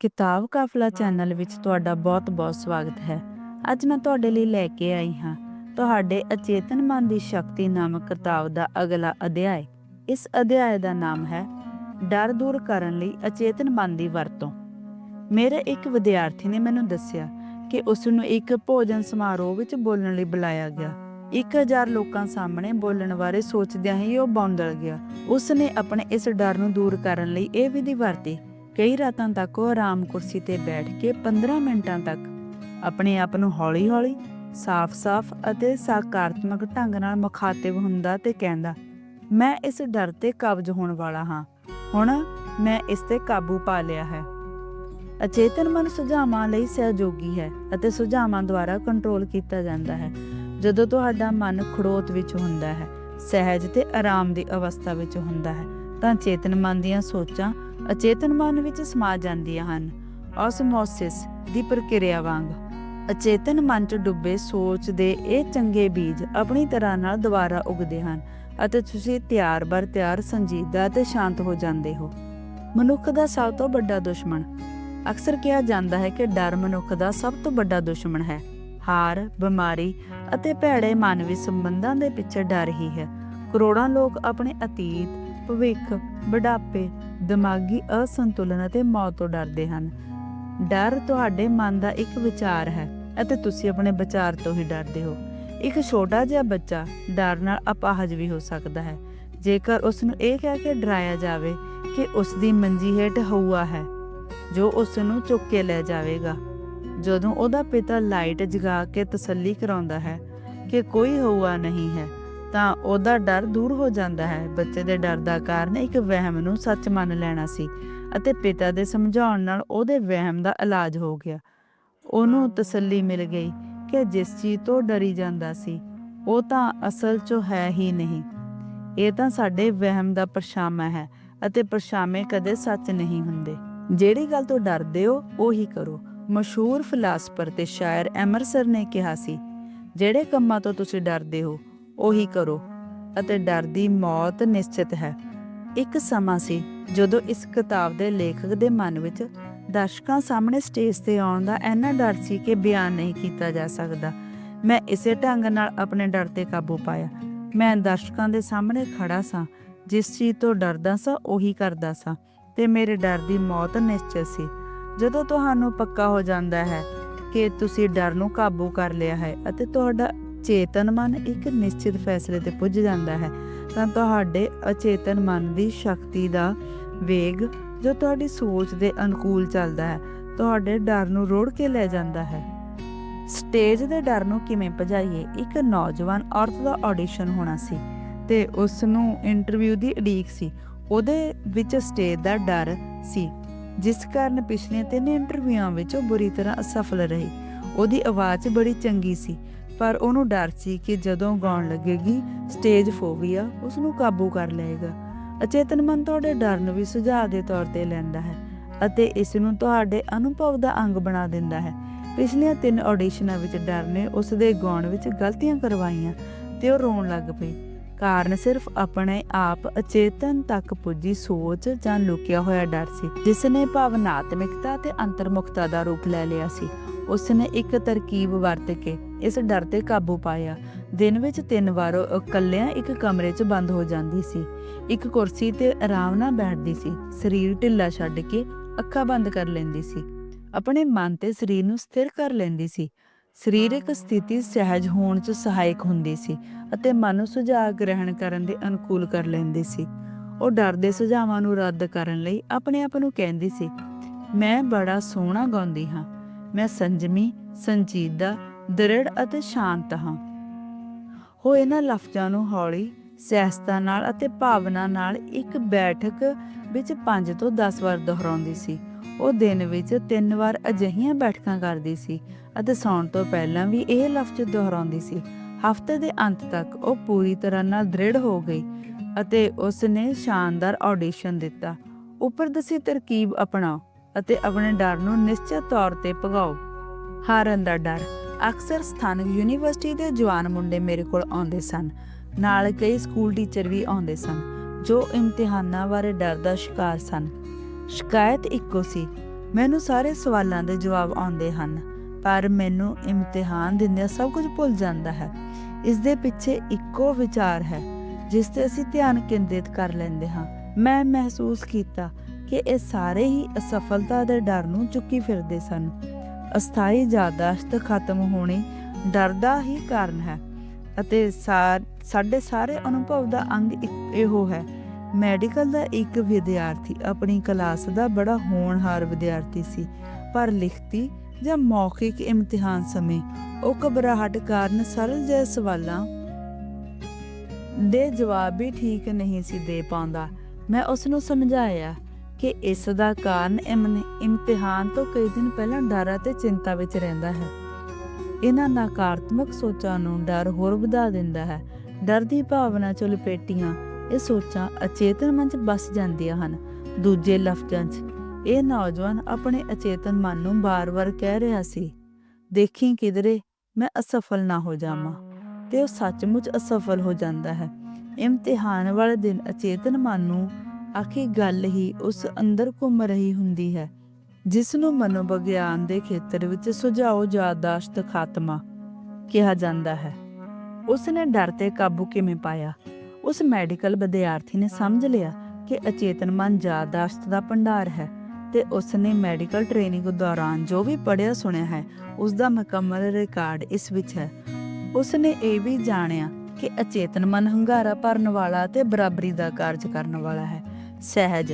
ਕਿਤਾਬ ਕਾਫਲਾ ਚੈਨਲ ਵਿੱਚ ਤੁਹਾਡਾ ਬਹੁਤ-ਬਹੁਤ ਸਵਾਗਤ ਹੈ। ਅੱਜ ਮੈਂ ਤੁਹਾਡੇ ਲਈ ਲੈ ਕੇ ਆਈ ਹਾਂ ਤੁਹਾਡੇ ਅਚੇਤਨ ਮਨ ਦੀ ਸ਼ਕਤੀ ਨਾਮਕ ਕਿਤਾਬ ਦਾ ਅਗਲਾ ਅਧਿਆਇ। ਇਸ ਅਧਿਆਇ ਦਾ ਨਾਮ ਹੈ, ਡਰ ਦੂਰ ਕਰਨ ਲਈ ਅਚੇਤਨ ਮਨ ਦੀ ਵਰਤੋਂ। ਮੇਰੇ ਇੱਕ ਵਿਦਿਆਰਥੀ ਨੇ ਮੈਨੂੰ ਦੱਸਿਆ ਕਿ ਉਸ ਨੂੰ ਇੱਕ ਭੋਜਨ ਸਮਾਰੋਹ ਵਿੱਚ ਬੋਲਣ ਲਈ ਬੁਲਾਇਆ ਗਿਆ। 1000 ਲੋਕਾਂ ਸਾਹਮਣੇ ਬੋਲਣ ਬਾਰੇ ਸੋਚਦਿਆਂ ਹੀ ਉਹ ਬੌਂਦਲ ਗਿਆ। ਉਸ ਨੇ ਆਪਣੇ ਇਸ ਡਰ ਨੂੰ ਦੂਰ ਕਰਨ ਲਈ ਇਹ ਵਿਧੀ ਵਰਤੀ। ਕਈ ਰਾਤਾਂ ਤੱਕ ਉਹ ਆਰਾਮ ਕੁਰਸੀ ਤੇ ਬੈਠ ਕੇ 15 ਮਿੰਟਾਂ ਤੱਕ ਆਪਣੇ ਆਪ ਨੂੰ ਹੌਲੀ-ਹੌਲੀ, ਸਾਫ਼-ਸਾਫ਼ ਅਤੇ ਸਕਾਰਾਤਮਕ ਢੰਗ ਨਾਲ ਮੁਖਾਤਿਬ ਹੁੰਦਾ ਤੇ ਕਹਿੰਦਾ, ਮੈਂ ਇਸ ਡਰ ਤੇ ਕਬਜ਼ ਹੋਣ ਵਾਲਾ ਹਾਂ। ਹੁਣ ਮੈਂ ਇਸ ਤੇ ਕਾਬੂ ਪਾ ਲਿਆ ਹੈ। ਅਚੇਤਨ ਮਨ ਸੁਝਾਵਾਂ ਲਈ ਸਹਿਯੋਗੀ ਹੈ ਅਤੇ ਸੁਝਾਵਾਂ ਦੁਆਰਾ ਕੰਟਰੋਲ ਕੀਤਾ ਜਾਂਦਾ ਹੈ। ਜਦੋਂ ਤੁਹਾਡਾ ਮਨ ਖੜੋਤ ਵਿੱਚ ਹੁੰਦਾ ਹੈ, ਸਹਿਜ ਤੇ ਆਰਾਮ ਦੀ ਅਵਸਥਾ ਵਿੱਚ ਹੁੰਦਾ ਹੈ, ਤਾਂ ਚੇਤਨ ਮਨ ਦੀਆਂ ਸੋਚਾਂ ਅਚੇਤਨ ਮਨ ਵਿੱਚ ਸਮਾ ਜਾਂਦੀਆਂ ਹਨ। ਆਸਮੋਸਿਸ ਦੀ ਪ੍ਰਕਿਰਿਆ ਵਾਂਗ ਅਚੇਤਨ ਮਨ 'ਚ ਡੁੱਬੇ ਸੋਚ ਦੇ ਇਹ ਚੰਗੇ ਬੀਜ ਆਪਣੀ ਤਰ੍ਹਾਂ ਨਾਲ ਦੁਬਾਰਾ ਉਗਦੇ ਹਨ ਅਤੇ ਤੁਸੀਂ ਤਿਆਰ ਬਰ ਤਿਆਰ ਸੰਜੀਦਾ ਅਤੇ ਸ਼ਾਂਤ ਹੋ ਜਾਂਦੇ ਹੋ। ਮਨੁੱਖ ਦਾ ਸਭ ਤੋਂ ਵੱਡਾ ਦੁਸ਼ਮਣ। ਅਕਸਰ ਕਿਹਾ ਜਾਂਦਾ ਹੈ ਕਿ ਡਰ ਮਨੁੱਖ ਦਾ ਸਭ ਤੋਂ ਵੱਡਾ ਦੁਸ਼ਮਣ ਹੈ। ਹਾਰ, ਬਿਮਾਰੀ ਅਤੇ ਭੈੜੇ ਮਾਨਵੀ ਸੰਬੰਧਾਂ ਦੇ ਪਿੱਛੇ ਡਰ ਹੀ ਹੈ। ਕਰੋੜਾਂ ਲੋਕ ਆਪਣੇ ਅਤੀਤ ਭਵਿੱਖ, ਬੁਢਾਪੇ, ਦਿਮਾਗੀ ਅਸੰਤੁਲਨ ਅਤੇ ਮੌਤ ਤੋਂ ਡਰਦੇ ਹਨ। ਡਰ ਤੁਹਾਡੇ ਮਨ ਦਾ ਇੱਕ ਵਿਚਾਰ ਹੈ ਅਤੇ ਤੁਸੀਂ ਆਪਣੇ ਵਿਚਾਰ ਤੋਂ ਹੀ ਡਰਦੇ ਹੋ। ਇੱਕ ਛੋਟਾ ਜਿਹਾ ਬੱਚਾ ਡਰ ਨਾਲ ਅਪਾਹਜ ਵੀ ਹੋ ਸਕਦਾ ਹੈ। ਜੇਕਰ ਉਸ ਨੂੰ ਇਹ ਕਹਿ ਕੇ ਡਰਾਇਆ ਜਾਵੇ ਕਿ ਉਸ ਦੀ ਮੰਜੀ ਹੇਠ ਹਊਆ ਹੈ, ਜੋ ਉਸ ਨੂੰ ਚੁੱਕ ਕੇ ਲੈ ਜਾਵੇਗਾ। ਜਦੋਂ ਉਹਦਾ ਪਿਤਾ ਲਾਈਟ ਜਗਾ ਕੇ ਤਸੱਲੀ ਕਰਾਉਂਦਾ ਹੈ ਕਿ ਕੋਈ ਹਊਆ ਨਹੀਂ ਹੈ ਤਾਂ ਉਹਦਾ ਡਰ ਦੂਰ ਹੋ ਜਾਂਦਾ ਹੈ। ਬੱਚੇ ਦੇ ਡਰ ਦਾ ਕਾਰਨ ਇੱਕ ਵਹਿਮ ਨੂੰ ਸੱਚ ਮੰਨ ਲੈਣਾ ਸੀ ਅਤੇ ਪਿਤਾ ਦੇ ਸਮਝਾਉਣ ਨਾਲ ਉਹਦੇ ਵਹਿਮ ਦਾ ਇਲਾਜ ਹੋ ਗਿਆ। ਉਹਨੂੰ ਤਸੱਲੀ ਮਿਲ ਗਈ ਕਿ ਜਿਸ ਚੀਜ਼ ਤੋਂ ਡਰੀ ਜਾਂਦਾ ਸੀ, ਉਹ ਤਾਂ ਅਸਲ 'ਚ ਹੈ ਹੀ ਨਹੀਂ। ਇਹ ਤਾਂ ਸਾਡੇ ਵਹਿਮ ਦਾ ਪਰਛਾਵਾਂ ਹੈ ਅਤੇ ਪਰਛਾਵੇਂ ਕਦੇ ਸੱਚ ਨਹੀਂ ਹੁੰਦੇ। ਜਿਹੜੀ ਗੱਲ ਤੋਂ ਡਰਦੇ ਹੋ, ਉਹੀ ਕਰੋ। ਮਸ਼ਹੂਰ ਫਿਲਾਸਫਰ ਤੇ ਸ਼ਾਇਰ ਐਮਰਸਨ ਨੇ ਕਿਹਾ ਸੀ, ਜਿਹੜੇ ਕੰਮਾਂ ਤੋਂ ਤੁਸੀਂ ਡਰਦੇ ਹੋ ਉਹੀ ਕਰੋ ਅਤੇ ਡਰ ਦੀ ਮੌਤ ਨਿਸ਼ਚਿਤ ਹੈ। ਇੱਕ ਸਮਾਂ ਸੀ ਜਦੋਂ ਇਸ ਕਿਤਾਬ ਦੇ ਲੇਖਕ ਦੇ ਮਨ ਵਿੱਚ ਦਰਸ਼ਕਾਂ ਸਾਹਮਣੇ ਸਟੇਜ ਤੇ ਆਉਣ ਦਾ ਇੰਨਾ ਡਰ ਸੀ ਕਿ ਬਿਆਨ ਨਹੀਂ ਕੀਤਾ ਜਾ ਸਕਦਾ। ਮੈਂ ਇਸੇ ਢੰਗ ਨਾਲ ਆਪਣੇ ਡਰ ਤੇ ਕਾਬੂ ਪਾਇਆ। ਮੈਂ ਦਰਸ਼ਕਾਂ ਦੇ ਸਾਹਮਣੇ ਖੜਾ ਸਾਂ। ਜਿਸ ਚੀਜ਼ ਤੋਂ ਡਰਦਾ ਸਾਂ, ਉਹੀ ਕਰਦਾ ਸਾਂ ਤੇ ਮੇਰੇ ਡਰ ਦੀ ਮੌਤ ਨਿਸ਼ਚਿਤ ਸੀ। ਜਦੋਂ ਤੁਹਾਨੂੰ ਪੱਕਾ ਹੋ ਜਾਂਦਾ ਹੈ ਕਿ ਤੁਸੀਂ ਡਰ ਨੂੰ ਕਾਬੂ ਕਰ ਲਿਆ ਹੈ ਅਤੇ ਤੁਹਾਡਾ ਚੇਤਨ ਮਨ ਇੱਕ ਨਿਸ਼ਚਿਤ ਫੈਸਲੇ ਤੇ ਪੁੱਜ ਜਾਂਦਾ ਹੈ, ਤਾਂ ਤੁਹਾਡੇ ਅਚੇਤਨ ਮਨ ਦੀ ਸ਼ਕਤੀ ਦਾ ਵੇਗ ਜੋ ਤੁਹਾਡੀ ਸੋਚ ਦੇ ਅਨੁਕੂਲ ਚੱਲਦਾ ਹੈ, ਤੁਹਾਡੇ ਡਰ ਨੂੰ ਰੋੜ ਕੇ ਲੈ ਜਾਂਦਾ ਹੈ। ਸਟੇਜ ਦੇ ਡਰ ਨੂੰ ਕਿਵੇਂ ਭਜਾਈਏ? ਇੱਕ ਨੌਜਵਾਨ ਔਰਤ ਦਾ ਆਡੀਸ਼ਨ ਹੋਣਾ ਸੀ ਤੇ ਉਸ ਨੂੰ ਇੰਟਰਵਿਊ ਦੀ ਉਡੀਕ ਸੀ। ਉਹਦੇ ਵਿੱਚ ਸਟੇਜ ਦਾ ਡਰ ਸੀ, ਜਿਸ ਕਾਰਨ ਪਿਛਲੇ ਤਿੰਨ ਇੰਟਰਵਿਊਆਂ ਵਿੱਚ ਉਹ ਬੁਰੀ ਤਰ੍ਹਾਂ ਅਸਫਲ ਰਹੀ। ਉਹਦੀ ਆਵਾਜ਼ ਬੜੀ ਚੰਗੀ ਸੀ। ਪਰ ਉਹਨੂੰ ਡਰ ਸੀ ਕਿ ਜਦੋਂ ਗਾਉਣ ਲੱਗੇਗੀ ਸਟੇਜ ਫੋਬੀਆ ਉਸ ਨੂੰ ਕਾਬੂ ਕਰ ਲਏਗਾ ਅਚੇਤਨ ਮਨ ਤੁਹਾਡੇ ਡਰ ਨੂੰ ਵੀ ਸੁਝਾਅ ਦੇ ਤੌਰ ਤੇ ਲੈਂਦਾ ਹੈ ਅਤੇ ਇਸ ਨੂੰ ਤੁਹਾਡੇ ਅਨੁਭਵ ਦਾ ਅੰਗ ਬਣਾ ਦਿੰਦਾ ਹੈ। ਪਿਛਲੀਆਂ ਤਿੰਨ ਆਡੀਸ਼ਨਾਂ ਵਿੱਚ ਡਰ ਨੇ ਉਸ ਦੇ ਗਾਉਣ ਵਿੱਚ ਗਲਤੀਆਂ ਕਰਵਾਈਆਂ ਤੇ ਉਹ ਰੋਣ ਲੱਗ ਪਈ। ਕਾਰਨ ਸਿਰਫ ਆਪਣੇ ਆਪ ਅਚੇਤਨ ਤੱਕ ਪੁੱਜੀ ਸੋਚ ਜਾਂ ਲੁਕਿਆ ਹੋਇਆ ਡਰ ਸੀ, ਜਿਸ ਨੇ ਭਾਵਨਾਤਮਿਕਤਾ ਤੇ ਅੰਤਰਮੁਖਤਾ ਦਾ ਰੂਪ ਲੈ ਲਿਆ ਸੀ। ਉਸ ਨੇ ਇੱਕ ਤਰਕੀਬ ਵਰਤ ਕੇ ਇਸ ਡਰ ਤੇ ਕਾਬੂ ਪਾਇਆ। ਦਿਨ ਵਿੱਚ ਤਿੰਨ ਵਾਰ ਇਕੱਲਿਆਂ ਇੱਕ ਕਮਰੇ 'ਚ ਬੰਦ ਹੋ ਜਾਂਦੀ ਸੀ। ਇੱਕ ਕੁਰਸੀ ਤੇ ਆਰਾਮ ਨਾਲ ਬੈਠਦੀ ਸੀ। ਸਰੀਰ ਢਿੱਲਾ ਛੱਡ ਕੇ ਅੱਖਾਂ ਬੰਦ ਕਰ ਲੈਂਦੀ ਸੀ। ਆਪਣੇ ਮਨ ਤੇ ਸਰੀਰ ਨੂੰ ਸਥਿਰ ਕਰ ਲੈਂਦੀ ਸੀ। ਸਰੀਰਕ ਸਥਿਤੀ ਸਹਿਜ ਹੋਣ 'ਚ ਸਹਾਇਕ ਹੁੰਦੀ ਸੀ ਅਤੇ ਮਨ ਨੂੰ ਸੁਝਾਅ ਗ੍ਰਹਿਣ ਕਰਨ ਦੇ ਅਨੁਕੂਲ ਕਰ ਲੈਂਦੀ ਸੀ। ਉਹ ਡਰ ਦੇ ਸੁਝਾਵਾਂ ਨੂੰ ਰੱਦ ਕਰਨ ਲਈ ਆਪਣੇ ਆਪ ਨੂੰ ਕਹਿੰਦੀ ਸੀ, ਮੈਂ ਬੜਾ ਸੋਹਣਾ ਗਾਉਂਦੀ ਹਾਂ। ਮੈਂ ਸੰਜਮੀ, ਸੰਜੀਦਾ ਦ੍ਰਿੜ ਅਤੇ ਸ਼ਾਂਤ ਹਾਂ। ਉਹ ਇਹਨਾਂ ਲਫ਼ਜ਼ਾਂ ਨੂੰ ਹੌਲੀ, ਸਹਿਜਤਾ ਨਾਲ ਅਤੇ ਭਾਵਨਾ ਨਾਲ ਇੱਕ ਬੈਠਕ ਵਿੱਚ 5 ਤੋਂ 10 ਵਾਰ ਦੁਹਰਾਉਂਦੀ ਸੀ। ਉਹ ਦਿਨ ਵਿੱਚ 3 ਵਾਰ ਅਜਿਹੀਆਂ ਬੈਠਕਾਂ ਕਰਦੀ ਸੀ ਅਤੇ ਸੌਣ ਤੋਂ ਪਹਿਲਾਂ ਵੀ ਇਹ ਲਫ਼ਜ਼ ਦੁਹਰਾਉਂਦੀ ਸੀ। ਹਫ਼ਤੇ ਦੇ ਅੰਤ ਤੱਕ ਉਹ ਪੂਰੀ ਤਰ੍ਹਾਂ ਨਾਲ ਦ੍ਰਿੜ ਹੋ ਗਈ ਅਤੇ ਉਸ ਨੇ ਸ਼ਾਨਦਾਰ ਆਡੀਸ਼ਨ ਦਿੱਤਾ। ਉੱਪਰ ਦੱਸੀ ਤਰਕੀਬ ਅਪਣਾਓ ਅਤੇ ਆਪਣੇ ਡਰ ਨੂੰ ਨਿਸ਼ਚਿਤ ਤੌਰ ਤੇ ਭਗਾਓ। ਹਾਰਨ ਦਾ ਡਰ। ਅਕਸਰ ਸਥਾਨਕ ਯੂਨੀਵਰਸਿਟੀ ਦੇ ਜਵਾਨ ਮੁੰਡੇ ਮੇਰੇ ਕੋਲ ਆਉਂਦੇ ਸਨ। ਨਾਲ ਕਈ ਸਕੂਲ ਟੀਚਰ ਵੀ ਆਉਂਦੇ ਸਨ, ਜੋ ਇਮਤਿਹਾਨਾਂ ਬਾਰੇ ਡਰ ਦਾ ਸ਼ਿਕਾਰ ਸਨ। ਸ਼ਿਕਾਇਤ ਇੱਕੋ ਸੀ, ਮੈਨੂੰ ਸਾਰੇ ਸਵਾਲਾਂ ਦੇ ਜਵਾਬ ਆਉਂਦੇ ਹਨ, ਪਰ ਮੈਨੂੰ ਇਮਤਿਹਾਨ ਦਿੰਦਿਆਂ ਸਭ ਕੁਝ ਭੁੱਲ ਜਾਂਦਾ ਹੈ। ਇਸ ਦੇ ਪਿੱਛੇ ਇੱਕੋ ਵਿਚਾਰ ਹੈ, ਜਿਸ ਤੇ ਅਸੀਂ ਧਿਆਨ ਕੇਂਦਰਿਤ ਕਰ ਲੈਂਦੇ ਹਾਂ। ਮੈਂ ਮਹਿਸੂਸ ਕੀਤਾ ਕਿ ਇਹ ਸਾਰੇ ਹੀ ਅਸਫਲਤਾ ਦੇ ਡਰ ਨੂੰ ਚੁੱਕੀ ਫਿਰਦੇ ਸਨ। ਅਸਥਾਈ ਯਾਦਾਸ਼ਤ ਖਤਮ ਹੋਣੀ ਡਰ ਦਾ ਹੀ ਕਾਰਨ ਹੈ ਅਤੇ ਸਾਡੇ ਸਾਰੇ ਅਨੁਭਵ ਦਾ ਅੰਗ ਇਹੋ ਹੈ। ਮੈਡੀਕਲ ਦਾ ਇੱਕ ਵਿਦਿਆਰਥੀ ਆਪਣੀ ਕਲਾਸ ਦਾ ਬੜਾ ਹੋਣਹਾਰ ਵਿਦਿਆਰਥੀ ਸੀ, ਪਰ ਲਿਖਤੀ ਜਾਂ ਮੌਖਿਕ ਇਮਤਿਹਾਨ ਸਮੇਂ ਉਹ ਘਬਰਾਹਟ ਕਾਰਨ ਸਰਲ ਜਿਹੇ ਸਵਾਲਾਂ ਦੇ ਜਵਾਬ ਵੀ ਠੀਕ ਨਹੀਂ ਸੀ ਦੇ ਪਾਉਂਦਾ। ਮੈਂ ਉਸ ਨੂੰ ਸਮਝਾਇਆ ਕਿ ਇਸ ਦਾ ਕਾਰਨ ਇਮਤਿਹਾਨ ਤੋਂ ਕਈ ਦਿਨ ਪਹਿਲਾਂ ਡਰ ਅਤੇ ਚਿੰਤਾ ਵਿੱਚ ਰਹਿੰਦਾ ਹੈ। ਇਹਨਾਂ ਨਕਾਰਾਤਮਕ ਸੋਚਾਂ ਨੂੰ ਡਰ ਹੋਰ ਵਧਾ ਦਿੰਦਾ ਹੈ। ਡਰ ਦੀ ਭਾਵਨਾ ਚ ਲਪੇਟੀਆਂ, ਇਹ ਸੋਚਾਂ ਅਚੇਤਨ ਮਨ ਚ ਬਸ ਜਾਂਦੀਆਂ ਹਨ। ਦੂਜੇ ਲਫ਼ਜ਼ਾਂ 'ਚ, ਇਹ ਨੌਜਵਾਨ ਆਪਣੇ ਅਚੇਤਨ ਮਨ ਨੂੰ ਬਾਰ-ਬਾਰ ਕਹਿ ਰਿਹਾ ਸੀ, ਦੇਖੀ ਕਿਧਰੇ, ਮੈਂ ਅਸਫਲ ਨਾ ਹੋ ਜਾਵਾਂ। ਤੇ ਉਹ ਸੱਚਮੁੱਚ ਅਸਫਲ ਹੋ ਜਾਂਦਾ ਹੈ। ਇਮਤਿਹਾਨ ਵਾਲੇ ਦਿਨ ਅਚੇਤਨ ਮਨ ਨੂੰ ਆਖੀ ਗੱਲ ਹੀ ਉਸ ਅੰਦਰ ਘੁੰਮ ਰਹੀ ਹੁੰਦੀ ਹੈ ਜਿਸ ਨੂੰ ਮਨੋਵਿਗਿਆਨ ਦੇ ਖੇਤਰ ਵਿੱਚ ਸੁਝਾਓ ਯਾਦਾਸ਼ਤ ਖਾਤਮਾ ਕਿਹਾ ਜਾਂਦਾ ਹੈ। ਉਸ ਨੇ ਡਰ ਤੇ ਕਾਬੂ ਕਿਵੇਂ ਪਾਇਆ? ਉਸ ਮੈਡੀਕਲ ਵਿਦਿਆਰਥੀ ਨੇ ਸਮਝ ਲਿਆ ਕਿ ਅਚੇਤਨ ਮਨ ਯਾਦਾਸ਼ਤ ਦਾ ਭੰਡਾਰ ਹੈ ਤੇ ਉਸ ਨੇ ਮੈਡੀਕਲ ਟ੍ਰੇਨਿੰਗ ਦੌਰਾਨ ਜੋ ਵੀ ਪੜ੍ਹਿਆ ਸੁਣਿਆ ਹੈ ਉਸ ਦਾ ਮੁਕੰਮਲ ਰਿਕਾਰਡ ਇਸ ਵਿੱਚ ਹੈ। ਉਸ ਨੇ ਇਹ ਵੀ ਜਾਣਿਆ ਕਿ ਅਚੇਤਨ ਮਨ ਹੰਗਾਰਾ ਭਰਨ ਵਾਲਾ ਤੇ ਬਰਾਬਰੀ ਦਾ ਕਾਰਜ ਕਰਨ ਵਾਲਾ ਹੈ। ਸਹਿਜ,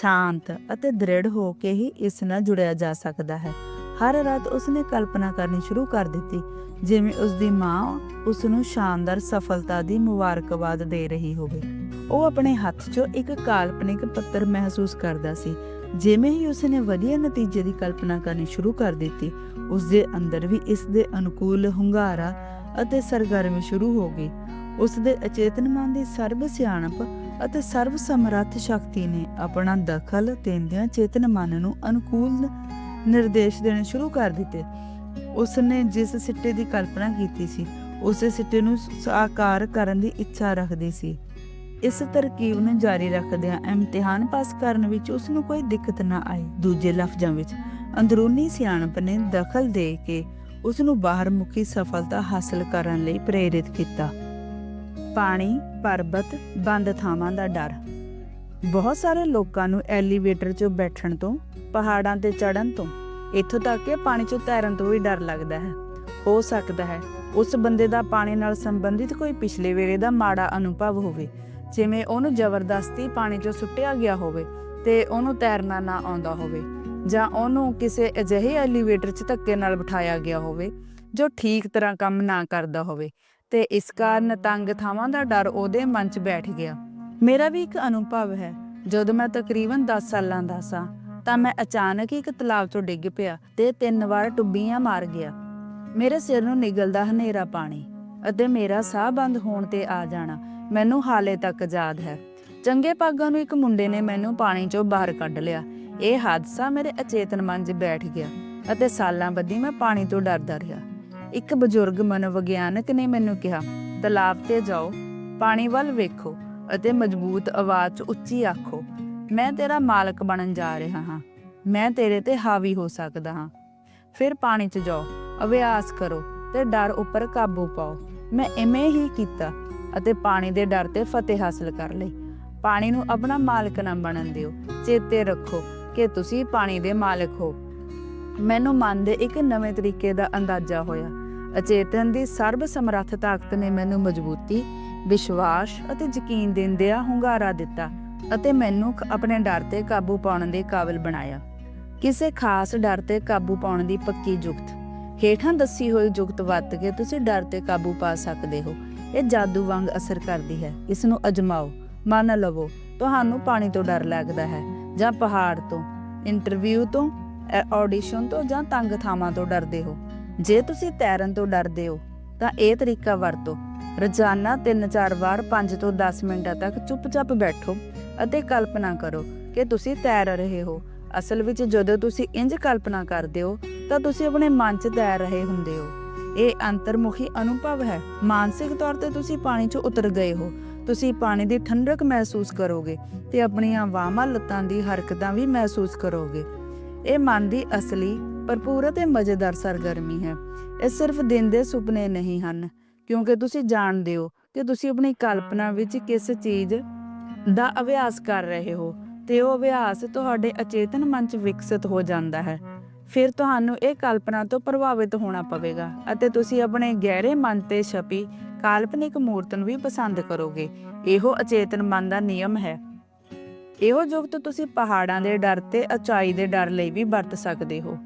ਸ਼ਾਂਤ ਅਤੇ ਦ੍ਰਿੜ ਹੋ ਕੇ ਹੀ ਇਸ ਨਾਲ ਜੁੜਿਆ ਜਾ ਸਕਦਾ ਹੈ। ਹਰ ਰਾਤ ਉਸ ਕਲਪਨਾ ਕਰਨੀ ਸ਼ੁਰੂ ਕਰ ਦਿੱਤੀ, ਜਿਵੇਂ ਉਸ ਦੀ ਮਾਂ ਉਸ ਨੂੰ ਸ਼ਾਨਦਾਰ ਸਫਲਤਾ ਦੀ ਮੁਬਾਰਕਬਾਦ ਦੇ ਰਹੀ ਹੋਵੇ। ਉਹ ਆਪਣੇ ਹੱਥ 'ਚੋਂ ਇੱਕ ਕਾਲਪਨਿਕ ਪੱਤਰ ਮਹਿਸੂਸ ਕਰਦਾ ਸੀ, ਜਿਵੇਂ ਹੀ ਉਸ ਵਧੀਆ ਨਤੀਜੇ ਦੀ ਕਲਪਨਾ ਕਰਨੀ ਸ਼ੁਰੂ ਕਰ ਦਿੱਤੀ ਉਸ ਦੇ ਅੰਦਰ ਵੀ ਇਸ ਦੇ ਅਨੁਕੂਲ ਹੁੰਗਾਰਾ ਅਤੇ ਸਰਗਰਮੀ ਸ਼ੁਰੂ ਹੋ ਗਈ। ਉਸ ਦੇ ਅਚੇਤਨ ਮਨ ਦੀ ਸਰਬ ਸਿਆਣਪ ਅਤੇ ਸਰਬ ਸਮਰੱਥ ਸ਼ਕਤੀ ਨੇ ਆਪਣਾ ਦਖਲ ਦੇਂਦਿਆਂ ਚੇਤਨ ਮਨ ਨੂੰ ਅਨੁਕੂਲ ਨਿਰਦੇਸ਼ ਦੇਣੇ ਸ਼ੁਰੂ ਕਰ ਦਿੱਤੇ। ਉਸ ਨੇ ਜਿਸ ਸਿੱਟੇ ਦੀ ਕਲਪਨਾ ਕੀਤੀ ਸੀ, ਉਸੇ ਸਿੱਟੇ ਨੂੰ ਸਾਕਾਰ ਕਰਨ ਦੀ ਇੱਛਾ ਰੱਖਦੀ ਸੀ। ਇਸ ਤਰਕੀਬ ਨੂੰ ਜਾਰੀ ਰੱਖਦਿਆਂ ਇਮਤਿਹਾਨ ਪਾਸ ਕਰਨ ਵਿੱਚ ਉਸ ਨੂੰ ਕੋਈ ਦਿੱਕਤ ਨਾ ਆਈ। ਦੂਜੇ ਲਫ਼ਜ਼ਾਂ ਵਿੱਚ, ਅੰਦਰੂਨੀ ਸਿਆਣਪ ਨੇ ਦਖਲ ਦੇ ਕੇ ਉਸ ਨੂੰ ਬਾਹਰ ਮੁਖੀ ਸਫਲਤਾ ਹਾਸਲ ਕਰਨ ਲਈ ਪ੍ਰੇਰਿਤ ਕੀਤਾ। ਪਾਣੀ, ਪਰਬਤ, ਬੰਦ ਥਾਵਾਂ ਦਾ ਡਰ। ਬਹੁਤ ਸਾਰੇ ਲੋਕਾਂ ਨੂੰ ਐਲੀਵੇਟਰ 'ਚ ਬੈਠਣ ਤੋਂ, ਪਹਾੜਾਂ ਤੇ ਚੜ੍ਹਨ ਤੋਂ, ਇੱਥੋਂ ਤੱਕ ਕਿ ਪਾਣੀ 'ਚ ਤੈਰਨ ਤੋਂ ਵੀ ਡਰ ਲੱਗਦਾ ਹੈ। ਹੋ ਸਕਦਾ ਹੈ ਉਸ ਬੰਦੇ ਦਾ ਪਾਣੀ ਨਾਲ ਸੰਬੰਧਿਤ ਕੋਈ ਪਿਛਲੇ ਵੇਲੇ ਦਾ ਮਾੜਾ ਅਨੁਭਵ ਹੋਵੇ, ਜਿਵੇਂ ਉਹਨੂੰ ਜ਼ਬਰਦਸਤੀ ਪਾਣੀ 'ਚੋਂ ਸੁੱਟਿਆ ਗਿਆ ਹੋਵੇ ਤੇ ਉਹਨੂੰ ਤੈਰਨਾ ਨਾ ਆਉਂਦਾ ਹੋਵੇ, ਜਾਂ ਉਹਨੂੰ ਕਿਸੇ ਅਜਿਹੇ ਐਲੀਵੇਟਰ 'ਚ ਧੱਕੇ ਨਾਲ ਬਿਠਾਇਆ ਗਿਆ ਹੋਵੇ, ਜੋ ਠੀਕ ਤਰ੍ਹਾਂ ਕੰਮ ਨਾ ਕਰਦਾ ਹੋਵੇ। ਤੇ ਇਸ ਕਾਰਨ ਤੰਗ ਥਾਵਾਂ ਦਾ ਡਰ ਉਹਦੇ ਮਨ 'ਚ ਬੈਠ ਗਿਆ। ਮੇਰਾ ਵੀ ਇੱਕ ਅਨੁਭਵ ਹੈ। ਜਦੋਂ ਮੈਂ ਤਕਰੀਬਨ 10 ਸਾਲਾਂ ਦਾ ਸਾਂ, ਤਾਂ ਮੈਂ ਅਚਾਨਕ ਹੀ ਇੱਕ ਤਲਾਬ 'ਚੋਂ ਡਿੱਗ ਪਿਆ ਤੇ ਤਿੰਨ ਵਾਰ ਟੁੱਬੀਆਂ ਮਾਰ ਗਿਆ। ਮੇਰੇ ਸਿਰ ਨੂੰ ਨਿਗਲਦਾ ਹਨੇਰਾ ਪਾਣੀ ਅਤੇ ਮੇਰਾ ਸਾਹ ਬੰਦ ਹੋਣ ਤੇ ਆ ਜਾਣਾ ਮੈਨੂੰ ਹਾਲੇ ਤੱਕ ਯਾਦ ਹੈ। ਚੰਗੇ ਪਾਗਾਂ ਨੂੰ ਇੱਕ ਮੁੰਡੇ ਨੇ ਮੈਨੂੰ ਪਾਣੀ 'ਚੋਂ ਬਾਹਰ ਕੱਢ ਲਿਆ। ਇਹ ਹਾਦਸਾ ਮੇਰੇ ਅਚੇਤਨ ਮਨ 'ਚ ਬੈਠ ਗਿਆ ਅਤੇ ਸਾਲਾਂ ਬੱਧੀ ਮੈਂ ਪਾਣੀ ਤੋਂ ਡਰਦਾ ਰਿਹਾ। ਇੱਕ ਬਜ਼ੁਰਗ ਮਨੋਵਿਗਿਆਨਕ ਨੇ ਮੈਨੂੰ ਕਿਹਾ, ਤਲਾਬ ਤੇ ਜਾਓ, ਪਾਣੀ ਵੱਲ ਵੇਖੋ ਅਤੇ ਮਜ਼ਬੂਤ ਆਵਾਜ਼ 'ਚ ਉੱਚੀ ਆਖੋ, ਮੈਂ ਤੇਰਾ ਮਾਲਕ ਬਣਨ ਜਾ ਰਿਹਾ ਹਾਂ, ਮੈਂ ਤੇਰੇ ਤੇ ਹਾਵੀ ਹੋ ਸਕਦਾ ਹਾਂ। ਫਿਰ ਪਾਣੀ 'ਚ ਜਾਓ, ਅਭਿਆਸ ਕਰੋ ਤੇ ਡਰ ਉੱਪਰ ਕਾਬੂ ਪਾਓ। ਮੈਂ ਇਵੇਂ ਹੀ ਕੀਤਾ ਅਤੇ ਪਾਣੀ ਦੇ ਡਰ ਤੇ ਫਤਿਹ ਹਾਸਲ ਕਰ ਲਈ। ਪਾਣੀ ਨੂੰ ਆਪਣਾ ਮਾਲਕ ਨਾ ਬਣਨ ਦਿਓ, ਚੇਤੇ ਰੱਖੋ ਕਿ ਤੁਸੀਂ ਪਾਣੀ ਦੇ ਮਾਲਕ ਹੋ। ਮੈਨੂੰ ਮਨ ਦੇ ਇੱਕ ਨਵੇਂ ਤਰੀਕੇ ਦਾ ਅੰਦਾਜ਼ਾ ਹੋਇਆ। ਅਚੇਤਨ ਦੀ ਸਰਬ ਸਮਰੱਥ ਤਾਕਤ ਨੇ ਮੈਨੂੰ ਮਜ਼ਬੂਤੀ, ਵਿਸ਼ਵਾਸ ਅਤੇ ਯਕੀਨ ਦਿੰਦਿਆਂ ਹੁੰਗਾਰਾ ਦਿੱਤਾ ਅਤੇ ਮੈਨੂੰ ਆਪਣੇ ਡਰ ਤੇ ਕਾਬੂ ਪਾਉਣ ਦੇ ਕਾਬਿਲ ਬਣਾਇਆ। ਕਿਸੇ ਖਾਸ ਡਰ ਤੇ ਕਾਬੂ ਪਾਉਣ ਦੀ ਪੱਕੀ ਜੁਗਤ। ਹੇਠਾਂ ਦੱਸੀ ਹੋਈ ਜੁਗਤ ਵਰਤ ਕੇ ਤੁਸੀਂ ਡਰ ਤੇ ਕਾਬੂ ਪਾ ਸਕਦੇ ਹੋ। ਇਹ ਜਾਦੂ ਵਾਂਗ ਅਸਰ ਕਰਦੀ ਹੈ। ਇਸ ਨੂੰ ਅਜਮਾਓ, ਮੰਨ ਲਵੋ, ਤੁਹਾਨੂੰ ਪਾਣੀ ਤੋਂ ਡਰ ਲੱਗਦਾ ਹੈ ਜਾਂ ਪਹਾੜ ਤੋਂ, ਇੰਟਰਵਿਊ ਤੋਂ ਆਡੀਸ਼ਨ ਤੋਂ ਜਾਂ ਤੰਗ ਥਾਵਾਂ ਤੋਂ ਡਰਦੇ ਹੋ। ਜੇ ਤੁਸੀਂ ਤੈਰਨ ਤੋਂ ਡਰਦੇ ਹੋ, ਤਾਂ ਇਹ ਤਰੀਕਾ ਵਰਤੋ। ਰੋਜ਼ਾਨਾ 3-4 ਵਾਰ 5 ਤੋਂ 10 ਮਿੰਟਾਂ ਤੱਕ ਚੁੱਪਚਾਪ ਬੈਠੋ ਅਤੇ ਕਲਪਨਾ ਕਰੋ ਕਿ ਤੁਸੀਂ ਤੈਰ ਰਹੇ ਹੋ। ਅਸਲ ਵਿੱਚ ਜਦੋਂ ਤੁਸੀਂ ਇੰਜ ਕਲਪਨਾ ਕਰਦੇ ਹੋ, ਤਾਂ ਤੁਸੀਂ ਆਪਣੇ ਮਨ 'ਚ ਤੈਰ ਰਹੇ ਹੁੰਦੇ ਹੋ। ਇਹ ਅੰਤਰਮੁਖੀ ਅਨੁਭਵ ਹੈ। ਮਾਨਸਿਕ ਤੌਰ ਤੇ ਤੁਸੀਂ ਪਾਣੀ 'ਚ ਉਤਰ ਗਏ ਹੋ। ਤੁਸੀਂ ਪਾਣੀ ਦੀ ਠੰਡਕ ਮਹਿਸੂਸ ਕਰੋਗੇ ਤੇ ਆਪਣੀਆਂ ਬਾਹਾਂ ਲੱਤਾਂ ਦੀ ਹਰਕਤਾਂ ਵੀ ਮਹਿਸੂਸ ਕਰੋਗੇ। ਇਹ ਮਨ ਦੀ ਅਸਲੀ ਭਰਪੂਰ ਅਤੇ ਮਜ਼ੇਦਾਰ ਸਰਗਰਮੀ ਹੈ। ਇਹ ਸਿਰਫ ਦਿਨ ਦੇ ਸੁਪਨੇ ਨਹੀਂ ਹਨ, ਕਿਉਂਕਿ ਤੁਸੀਂ ਜਾਣਦੇ ਹੋ ਕਿ ਤੁਸੀਂ ਆਪਣੀ ਕਲਪਨਾ ਵਿੱਚ ਕਿਸ ਚੀਜ਼ ਦਾ ਅਭਿਆਸ ਕਰ ਰਹੇ ਹੋ ਤੇ ਉਹ ਅਭਿਆਸ ਤੁਹਾਡੇ ਅਚੇਤਨ ਮਨ 'ਚ ਵਿਕਸਿਤ ਹੋ ਜਾਂਦਾ ਹੈ। ਫਿਰ ਤੁਹਾਨੂੰ ਇਹ ਕਲਪਨਾ ਤੋਂ ਪ੍ਰਭਾਵਿਤ ਹੋਣਾ ਪਵੇਗਾ ਅਤੇ ਤੁਸੀਂ ਆਪਣੇ ਗਹਿਰੇ ਮਨ ਤੇ ਛਪੀ ਕਾਲਪਨਿਕ ਮੂਰਤ ਨੂੰ ਵੀ ਪਸੰਦ ਕਰੋਗੇ। ਇਹੋ ਅਚੇਤਨ ਮਨ ਦਾ ਨਿਯਮ ਹੈ। ਇਹੋ ਜੁਗਤ ਤੁਸੀਂ ਪਹਾੜਾਂ ਦੇ ਡਰ ਤੇ ਉਚਾਈ ਦੇ ਡਰ ਲਈ ਵੀ ਵਰਤ ਸਕਦੇ ਹੋ।